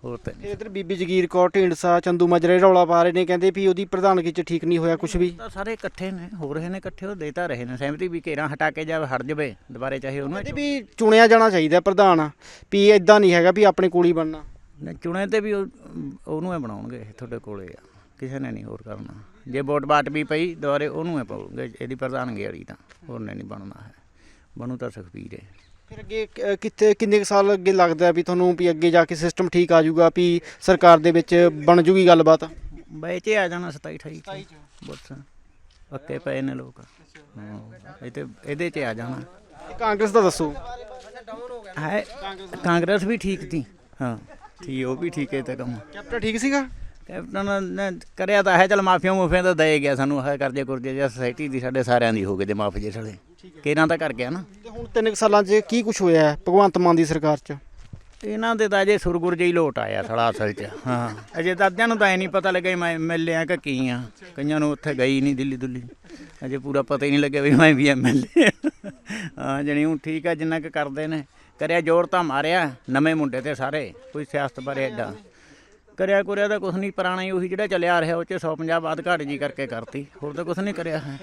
ਹੋਰ ਤਾਂ ਨਹੀਂ। ਇਧਰ ਬੀਬੀ ਜਗੀਰ ਕੌਰ ਢੀਂਡਸਾ ਚੰਦੂ ਮਾਜਰੇ ਰੌਲਾ ਪਾ ਰਹੇ ਨੇ ਕਹਿੰਦੇ ਵੀ ਉਹਦੀ ਪ੍ਰਧਾਨਗੀ 'ਚ ਠੀਕ ਨਹੀਂ ਹੋਇਆ ਕੁਝ ਵੀ। ਤਾਂ ਸਾਰੇ ਇਕੱਠੇ ਨੇ ਹੋ ਰਹੇ ਨੇ ਇਕੱਠੇ ਉਹ ਦੇਤਾ ਰਹੇ ਨੇ ਸਹਿਮਤੀ ਵੀ ਘੇਰਾ ਹਟਾ ਕੇ ਜਾ ਹਟ ਜਵੇ ਦੁਬਾਰੇ ਚਾਹੇ ਉਹਨੂੰ ਕਹਿੰਦੇ ਵੀ ਚੁਣਿਆ ਜਾਣਾ ਚਾਹੀਦਾ ਪ੍ਰਧਾਨ ਵੀ ਇਦਾਂ ਨਹੀਂ ਹੈਗਾ ਵੀ ਆਪਣੇ ਕੋਲ ਹੀ ਬਣਨਾ। ਨਾ ਚੁਣੇ ਤੇ ਵੀ ਉਹ- ਉਹਨੂੰ ਹੀ ਬਣਾਉਣਗੇ ਤੁਹਾਡੇ ਕੋਲੇ ਆ ਕਿਸੇ ਨੇ ਨਹੀਂ ਹੋਰ ਕਰਨਾ। ਜੇ ਵੋਟ ਬਾਟ ਵੀ ਪਈ ਦੁਬਾਰੇ ਉਹਨੂੰ ਹੀ ਪਾਉਗੇ ਇਹਦੀ ਪ੍ਰਧਾਨਗੀ ਵਾਲੀ ਤਾਂ ਹੋਰ ਨੇ ਨਹੀਂ ਬਣਨਾ ਹੈ ਬਣੂ ਤਾਂ ਸੁਖਬੀਰ ਹੈ। ਫਿਰ ਅੱਗੇ ਕ- ਕਿੱਥੇ ਕਿੰਨੇ ਕੁ ਸਾਲ ਅੱਗੇ ਲੱਗਦਾ ਵੀ ਤੁਹਾਨੂੰ ਵੀ ਅੱਗੇ ਜਾ ਕੇ ਸਿਸਟਮ ਠੀਕ ਆ ਜਾਊਗਾ ਵੀ ਸਰਕਾਰ ਦੇ ਵਿੱਚ ਬਣ ਜੂਗੀ ਗੱਲਬਾਤ? ਬੈਚੇ ਆ ਜਾਣਾ 27 28 ਬਸ ਪੱਕੇ ਪਏ ਨੇ ਲੋਕ। ਹਾਂ, ਇਹ ਤੇ ਇਹਦੇ 'ਚ ਆ ਜਾਣਾ। ਕਾਂਗਰਸ ਦਾ ਦੱਸੋ। ਹੈ ਕਾਂਗਰਸ ਵੀ ਠੀਕ ਸੀ। ਹਾਂ ਠੀਕ ਉਹ ਵੀ ਠੀਕ ਹੈ ਤੇ ਕੰਮ। ਕੈਪਟਨ ਠੀਕ ਸੀਗਾ? ਕੈਪਟਨ ਨੇ ਕਰਿਆ ਤਾਂ ਹੈ ਚਲ ਮਾਫੀਆਂ ਮੂਫੀਆਂ ਤਾਂ ਦੇ ਗਿਆ ਸਾਨੂੰ ਹੈ ਕਰਜੇ ਕੁਰਜੇ ਜਾਂ ਸੋਸਾਇਟੀ ਦੀ ਸਾਡੇ ਸਾਰਿਆਂ ਦੀ ਹੋ ਗਏ ਤੇ ਮਾਫ ਜੇ ਸਲੇ। ਕਿਹਨਾਂ ਤਾਂ ਕਰ ਗਿਆ ਨਾ? ਤੇ ਹੁਣ ਤਿੰਨ ਕੁ ਸਾਲਾਂ 'ਚ ਕੀ ਕੁਝ ਹੋਇਆ ਹੈ ਭਗਵੰਤ ਮਾਨ ਦੀ ਸਰਕਾਰ 'ਚ? ਇਹਨਾਂ ਦੇ ਤਾਂ ਅਜੇ ਸੁਰਗੁਰ ਜਿਹੀ ਲੋਟ ਆਇਆ ਸਾਲਾ ਅਸਲ 'ਚ ਹਾਂ। ਅਜੇ ਤਾਂ ਅੱਧਿਆਂ ਨੂੰ ਤਾਂ ਐ ਨਹੀਂ ਪਤਾ ਲੱਗਿਆ ਮੈਂ ਐਮਐਲਏ ਆ ਕਿ ਕੀ ਆ। ਕਈਆਂ ਨੂੰ ਉੱਥੇ ਗਈ ਨਹੀਂ ਦਿੱਲੀ ਦੁੱਲੀ ਅਜੇ ਪੂਰਾ ਪਤਾ ਹੀ ਨਹੀਂ ਲੱਗਿਆ ਵੀ ਮੈਂ ਵੀ ਐਮਐਲਏ ਹਾਂ ਜਣੀ ਹੁਣ ਠੀਕ ਆ ਜਿੰਨਾ ਕੁ ਕਰਦੇ ਨੇ। ਕਰਿਆ ਜ਼ੋਰ ਤਾਂ ਮਾਰਿਆ ਨਵੇਂ ਮੁੰਡੇ ਤੇ ਸਾਰੇ ਕੋਈ ਸਿਆਸਤ ਬਾਰੇ ਐਡਾ। ਕਰਿਆ ਕੁਰਿਆ ਤਾਂ ਕੁਛ ਨਹੀਂ ਪੁਰਾਣਾ ਹੀ ਉਹੀ ਜਿਹੜਾ ਚੱਲਿਆ ਆ ਰਿਹਾ ਉਹ ਚ 150 ਬਾਅਦ ਘਾਟ ਜੀ ਕਰਕੇ ਕਰਤੀ। ਹੋਰ ਤਾਂ ਕੁਛ ਨਹੀਂ ਕਰਿਆ ਹੈ।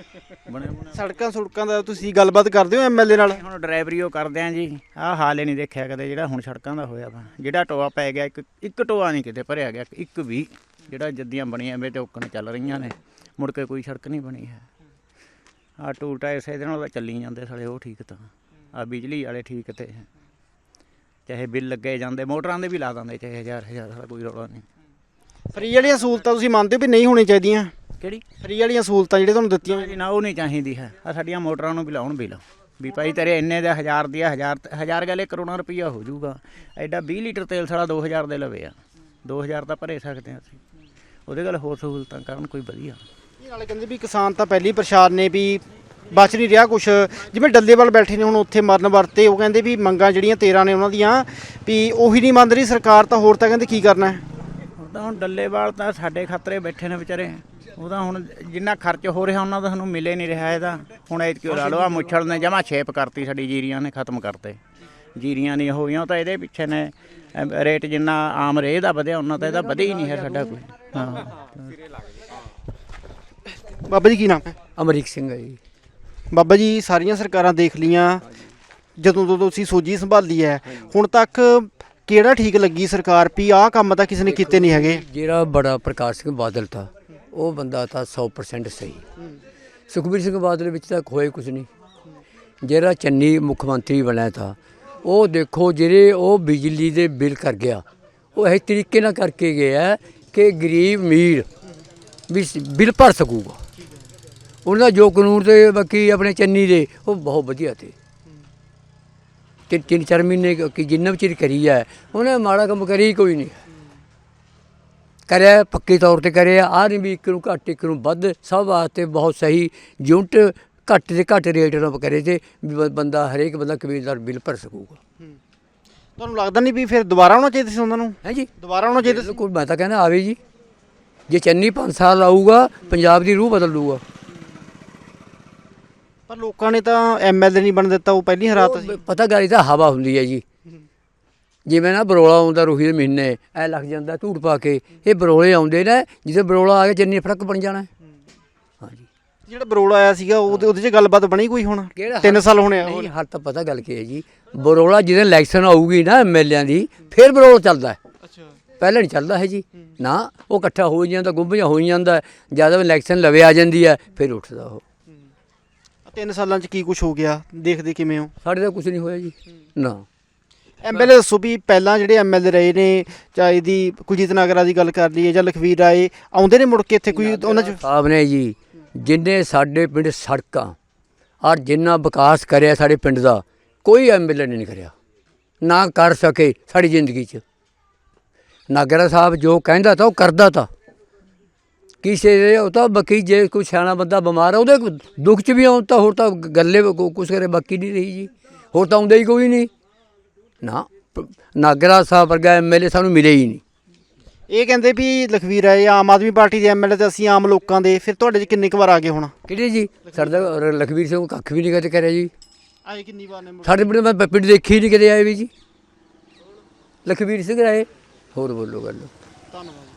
ਬਣੇ ਬਣੇ ਸੜਕਾਂ ਸੁੜਕਾਂ ਦਾ ਤੁਸੀਂ ਗੱਲਬਾਤ ਕਰਦੇ ਹੋ ਐਮਐਲਏ ਨਾਲ? ਹੁਣ ਡਰਾਈਵਰੀ ਉਹ ਕਰਦੇ ਆ ਜੀ। ਆਹ ਹਾਲ ਹੀ ਨਹੀਂ ਦੇਖਿਆ ਕਦੇ ਜਿਹੜਾ ਹੁਣ ਸੜਕਾਂ ਦਾ ਹੋਇਆ ਵਾ। ਜਿਹੜਾ ਟੋਆ ਪੈ ਗਿਆ ਇੱਕ ਇੱਕ ਟੋਆ ਨਹੀਂ ਕਿਤੇ ਭਰਿਆ ਗਿਆ ਇੱਕ ਵੀ। ਜਿਹੜਾ ਜੱਦੀਆਂ ਬਣੀਆਂ ਵੇ ਟੋਕਣ ਚੱਲ ਰਹੀਆਂ ਨੇ। ਮੁੜ ਕੇ ਕੋਈ ਸੜਕ ਨਹੀਂ ਬਣੀ ਹੈ। ਆਹ ਟੂਟਾ ਇਸੇ ਦੇ ਨਾਲ ਤਾਂ ਚੱਲੀ ਜਾਂਦੇ ਸਾਲੇ ਉਹ ਠੀਕ ਤਾਂ। ਆ ਬਿਜਲੀ ਵਾਲੇ ਠੀਕ ਤੇ। ਚਾਹੇ ਬਿੱਲ ਲੱਗੇ ਜਾਂਦੇ ਮੋਟਰਾਂ ਦੇ ਵੀ ਲਾ ਦਿੰਦੇ ਚਾਹੇ ਹਜ਼ਾਰ ਹਜ਼ਾਰ ਸਾਲਾ ਕੋਈ ਰੌਲਾ ਨਹੀਂ। ਫਰੀ ਵਾਲੀਆਂ ਸਹੂਲਤਾਂ ਤੁਸੀਂ ਮੰਨਦੇ ਹੋ ਵੀ ਨਹੀਂ ਹੋਣੀਆਂ ਚਾਹੀਦੀਆਂ? ਕਿਹੜੀ? ਫਰੀ ਵਾਲੀਆਂ ਸਹੂਲਤਾਂ ਜਿਹੜੇ ਤੁਹਾਨੂੰ ਦਿੱਤੀਆਂ ਜੀ ਨਾ ਉਹ ਨਹੀਂ ਚਾਹੀਦੀ ਹੈ। ਆ ਸਾਡੀਆਂ ਮੋਟਰਾਂ ਨੂੰ ਵੀ ਲਾਉਣ ਬਿੱਲ। ਵੀ ਭਾਈ ਤੇਰੇ ਇੰਨੇ ਦਾ ਹਜ਼ਾਰ ਦੀ ਆ ਹਜ਼ਾਰ ਹਜ਼ਾਰ ਗਲੇ ਕਰੋੜਾਂ ਰੁਪਈਆ ਹੋ ਜਾਊਗਾ। ਐਡਾ 20 ਲੀਟਰ ਤੇਲ ਸਾਲਾ 2000 ਦੇ ਲਵੇ ਆ। 2000 ਤਾਂ ਭਰੇ ਸਕਦੇ ਹਾਂ ਅਸੀਂ। ਉਹਦੇ ਗੱਲ ਹੋਰ ਸਹੂਲਤਾਂ ਕਰਨ ਕੋਈ ਵਧੀਆ। ਇਹ ਨਾਲੇ ਕਹਿੰਦੇ ਵੀ ਕਿਸਾਨ ਤਾਂ ਪਹਿਲੀ ਪਰੇਸ਼ਾਨ ਨੇ ਵੀ ਬਚ ਨਹੀਂ ਰਿਹਾ ਕੁਛ। ਜਿਵੇਂ ਡੱਲੇਵਾਲ ਬੈਠੇ ਨੇ ਹੁਣ ਉੱਥੇ ਮਰਨ ਵਰਤੇ ਉਹ ਕਹਿੰਦੇ ਵੀ ਮੰਗਾਂ ਜਿਹੜੀਆਂ 13 ਨੇ ਉਹਨਾਂ ਦੀਆਂ ਵੀ ਉਹੀ ਨਹੀਂ ਮੰਨ ਰਹੀ ਸਰਕਾਰ ਤਾਂ ਹੋਰ ਤਾਂ ਕਹਿੰਦੇ ਕੀ ਕਰਨਾ ਹੈ? ਹੁਣ ਤਾਂ ਹੁਣ ਡੱਲੇਵਾਲ ਤਾਂ ਸਾਡੇ ਖਤਰੇ ਬੈਠੇ ਨੇ ਵਿਚਾਰੇ। ਉਹਦਾ ਹੁਣ ਜਿੰਨਾ ਖਰਚ ਹੋ ਰਿਹਾ ਉਹਨਾਂ ਦਾ ਸਾਨੂੰ ਮਿਲੇ ਨਹੀਂ ਰਿਹਾ ਇਹਦਾ। ਹੁਣ ਐਤ ਕਿਉਂ ਲਾ ਲਓ ਆ ਮੁੱਛੜ ਨੇ ਜਮਾ ਛੇਪ ਕਰਤੀ ਸਾਡੀ ਜੀਰੀਆਂ ਨੇ ਖਤਮ ਕਰਤੇ। ਜੀਰੀਆਂ ਨਹੀਂ ਹੋਈਆਂ ਉਹ ਤਾਂ ਇਹਦੇ ਪਿੱਛੇ ਨੇ ਅਮ ਰੇਟ ਜਿੰਨਾ ਆਮ ਰੇਹ ਦਾ ਵਧਿਆ ਉਹਨਾਂ ਤਾਂ ਇਹਦਾ ਵਧਿਆ ਹੀ ਨਹੀਂ ਹੈ ਸਾਡਾ ਕੋਈ। ਹਾਂ। ਬਾਬਾ ਜੀ ਕੀ ਨਾਮ ਹੈ? ਅਮਰੀਕ ਸਿੰਘ ਹੈ ਜੀ। ਬਾਬਾ ਜੀ ਸਾਰੀਆਂ ਸਰਕਾਰਾਂ ਦੇਖ ਲੀਆਂ ਜਦੋਂ ਤੋਂ ਤੁਸੀਂ ਸੋਝੀ ਸੰਭਾਲੀ ਹੈ ਹੁਣ ਤੱਕ ਕਿਹੜਾ ਠੀਕ ਲੱਗੀ ਸਰਕਾਰ? ਵੀ ਆਹ ਕੰਮ ਤਾਂ ਕਿਸੇ ਨੇ ਕੀਤੇ ਨਹੀਂ ਹੈਗੇ। ਜਿਹੜਾ ਬੜਾ ਪ੍ਰਕਾਸ਼ ਸਿੰਘ ਬਾਦਲ ਤਾ ਉਹ ਬੰਦਾ ਤਾਂ 100% ਸਹੀ। ਸੁਖਬੀਰ ਸਿੰਘ ਬਾਦਲ ਵਿੱਚ ਤਾਂ ਕੋਈ ਕੁਝ ਨਹੀਂ। ਜਿਹੜਾ ਚੰਨੀ ਮੁੱਖ ਮੰਤਰੀ ਬਣਿਆ ਤਾ ਉਹ ਦੇਖੋ ਜਿਹੜੇ ਉਹ ਬਿਜਲੀ ਦੇ ਬਿੱਲ ਕਰ ਗਿਆ ਉਹ ਇਹ ਤਰੀਕੇ ਨਾਲ ਕਰਕੇ ਗਿਆ ਕਿ ਗਰੀਬ ਅਮੀਰ ਵੀ ਬਿੱਲ ਭਰ ਸਕੂਗਾ। ਉਹਨਾਂ ਦਾ ਜੋ ਕਾਨੂੰਨ ਤੇ ਬਾਕੀ ਆਪਣੇ ਚੰਨੀ ਦੇ ਉਹ ਬਹੁਤ ਵਧੀਆ ਤੇ। ਤਿੰਨ ਤਿੰਨ ਚਾਰ ਮਹੀਨੇ ਕ- ਜਿੰਨਾ ਵੀ ਚਿਰ ਕਰੀ ਹੈ ਉਹਨੇ ਮਾੜਾ ਕੰਮ ਕਰੀ ਕੋਈ ਨਹੀਂ। ਕਰਿਆ ਪੱਕੇ ਤੌਰ ਤੇ ਕਰਿਆ ਆਹ ਨਹੀਂ ਵੀ ਇੱਕ ਨੂੰ ਘੱਟ ਇੱਕ ਨੂੰ ਵੱਧ ਸਭ ਵਾਸਤੇ ਬਹੁਤ ਸਹੀ ਯੂਨਿਟ ਘੱਟ ਤੇ ਘੱਟ ਰੇਟ ਨਾਲ ਕਰੇ ਤੇ ਬੰਦਾ ਹਰੇਕ ਬੰਦਾ ਕਬੀਲਦਾਰ ਬਿੱਲ ਭਰ ਸਕੂਗਾ। ਤੁਹਾਨੂੰ ਲੱਗਦਾ ਨਹੀਂ ਵੀ ਫਿਰ ਦੁਬਾਰਾ ਆਉਣਾ ਚਾਹੀਦਾ ਸੀ ਉਹਨਾਂ ਨੂੰ? ਹੈ ਜੀ ਦੁਬਾਰਾ ਆਉਣਾ ਚਾਹੀਦਾ ਸੀ? ਬਿਲਕੁਲ ਮੈਂ ਤਾਂ ਕਹਿੰਦਾ ਆਵੇ ਜੀ। ਜੇ ਚੰਨੀ 5 ਸਾਲ ਆਊਗਾ ਪੰਜਾਬ ਦੀ ਰੂਹ ਬਦਲ ਲੂਗਾ ਲੋਕਾਂ ਨੇ ਤਾਂ ਐਮਐਲਏ ਨਹੀਂ ਬਣ ਦਿੱਤਾ ਉਹ ਪਹਿਲੀ ਹਰਾਤਾ ਸੀ। ਪਤਾ ਇਹ ਤਾਂ ਹਵਾ ਹੁੰਦੀ ਹੈ ਜੀ। ਜਿਵੇਂ ਨਾ ਬਰੋਲਾ ਆਉਂਦਾ ਰੋਹੀ ਦੇ ਮਹੀਨੇ ਐ ਲੱਗ ਜਾਂਦਾ ਧੂੜ ਪਾ ਕੇ ਇਹ ਬਰੋਲੇ ਆਉਂਦੇ ਨੇ ਜਿੱਦੇ ਬਰੋਲਾ ਆ ਗਿਆ ਚੰਨੀ ਫ਼ਰਕ ਬਣ ਜਾਣਾ। ਹਾਂਜੀ। ਜਿਹੜਾ ਬਰੋਲ ਆਇਆ ਸੀਗਾ ਉਹਦੇ ਉਹਦੇ 'ਚ ਗੱਲਬਾਤ ਬਣੀ ਕੋਈ ਹੁਣ? ਕਿਹੜਾ 3 ਸਾਲ ਹੋਣੇ ਆ ਨਹੀਂ ਹਰ ਤਾਂ ਪਤਾ ਗੱਲ ਕੀ ਹੈ ਜੀ। ਬਰੋਲਾ ਜਿਹਦੇ ਇਲੈਕਸ਼ਨ ਆਊਗੀ ਨਾ ਐਮਐਲਏਆਂ ਦੀ ਫਿਰ ਬਰੋਲਾ ਚੱਲਦਾ ਹੈ। ਅੱਛਾ। ਪਹਿਲਾਂ ਨਹੀਂ ਚੱਲਦਾ ਹੈ ਜੀ। ਨਾ ਉਹ ਇਕੱਠਾ ਹੋ ਜਾਂਦਾ ਗੁੰਬੀਆਂ ਹੋ ਜਾਂਦਾ ਜਦੋਂ ਇਲੈਕਸ਼ਨ ਲਵੇ ਆ ਜਾਂਦੀ ਹੈ ਫਿਰ ਉੱਠਦਾ ਉਹ। 3 ਸਾਲਾਂ 'ਚ ਕੀ ਕੁਝ ਹੋ ਗਿਆ? ਦੇਖਦੇ ਕਿਵੇਂ ਹੋ? ਸਾਡੇ ਤਾਂ ਕੁਝ ਨਹੀਂ ਹੋਇਆ ਜੀ। ਨਾ। ਐਮਐਲਏ ਦੱਸੋ ਵੀ ਪਹਿਲਾਂ ਜਿਹੜੇ ਐਮਐਲਏ ਰਹੇ ਨੇ ਚਾਹੇ ਦੀ ਕੁਲਜੀਤ ਨਾਗਰਾ ਦੀ ਗੱਲ ਕਰ ਲਈਏ ਜਾਂ ਲਖਵੀਰ ਰਾਏ ਆਉਂਦੇ ਨੇ ਮੁੜ ਕੇ ਇੱਥੇ ਕੋਈ ਉਹਨਾਂ 'ਚ? ਸਾਹਿਬ ਨੇ ਜੀ ਜਿੰਨੇ ਸਾਡੇ ਪਿੰਡ ਸੜਕਾਂ ਔਰ ਜਿੰਨਾ ਵਿਕਾਸ ਕਰਿਆ ਸਾਡੇ ਪਿੰਡ ਦਾ ਕੋਈ ਐਮਐਲਏ ਨੇ ਨਹੀਂ ਕਰਿਆ। ਨਾ ਕਰ ਸਕੇ ਸਾਡੀ ਜ਼ਿੰਦਗੀ 'ਚ। ਨਾਗਰਾ ਸਾਹਿਬ ਜੋ ਕਹਿੰਦਾ ਤਾਂ ਉਹ ਕਰਦਾ ਤਾਂ। ਕਿਸੇ ਦੇ ਉਹ ਤਾਂ ਬਾਕੀ ਜੇ ਕੋਈ ਸਿਆਣਾ ਬੰਦਾ ਬਿਮਾਰ ਆ ਉਹਦੇ ਦੁੱਖ 'ਚ ਵੀ ਆਉਂ ਤਾਂ ਹੋਰ ਤਾਂ ਗੱਲੇ ਕੁਛ ਕਰੇ ਬਾਕੀ ਨਹੀਂ ਰਹੀ ਜੀ। ਹੋਰ ਤਾਂ ਆਉਂਦਾ ਹੀ ਕੋਈ ਨਹੀਂ। ਨਾ ਨਾਗਰਾ ਸਾਹਿਬ ਵਰਗਾ ਐਮਐਲਏ ਸਾਨੂੰ ਮਿਲੇ ਹੀ ਨਹੀਂ। ਇਹ ਕਹਿੰਦੇ ਵੀ ਲਖਵੀਰ ਰਾਏ ਆਮ ਆਦਮੀ ਪਾਰਟੀ ਦੇ ਐਮਐਲਏ ਤੇ ਅਸੀਂ ਆਮ ਲੋਕਾਂ ਦੇ ਫਿਰ ਤੁਹਾਡੇ 'ਚ ਕਿੰਨੇ ਕੁ ਵਾਰ ਆ ਗਏ ਹੁਣ? ਕਿਹੜੇ ਜੀ? ਸਾਡਾ ਲਖਵੀਰ ਸਿੰਘ ਕੱਖ ਵੀ ਨਹੀਂ ਕਦੇ ਕਰਿਆ ਜੀ। ਆਏ ਕਿੰਨੀ ਵਾਰ ਨੇ ਸਾਡੇ ਪਿੰਡ ਮੈਂ ਪਿੰਡ ਦੇਖੀ ਨਹੀਂ ਕਿਤੇ ਆਏ ਵੀ ਜੀ। ਲਖਵੀਰ ਸਿੰਘ ਆਏ ਹੋਰ ਬੋਲੋ ਗੱਲ। ਧੰਨਵਾਦ।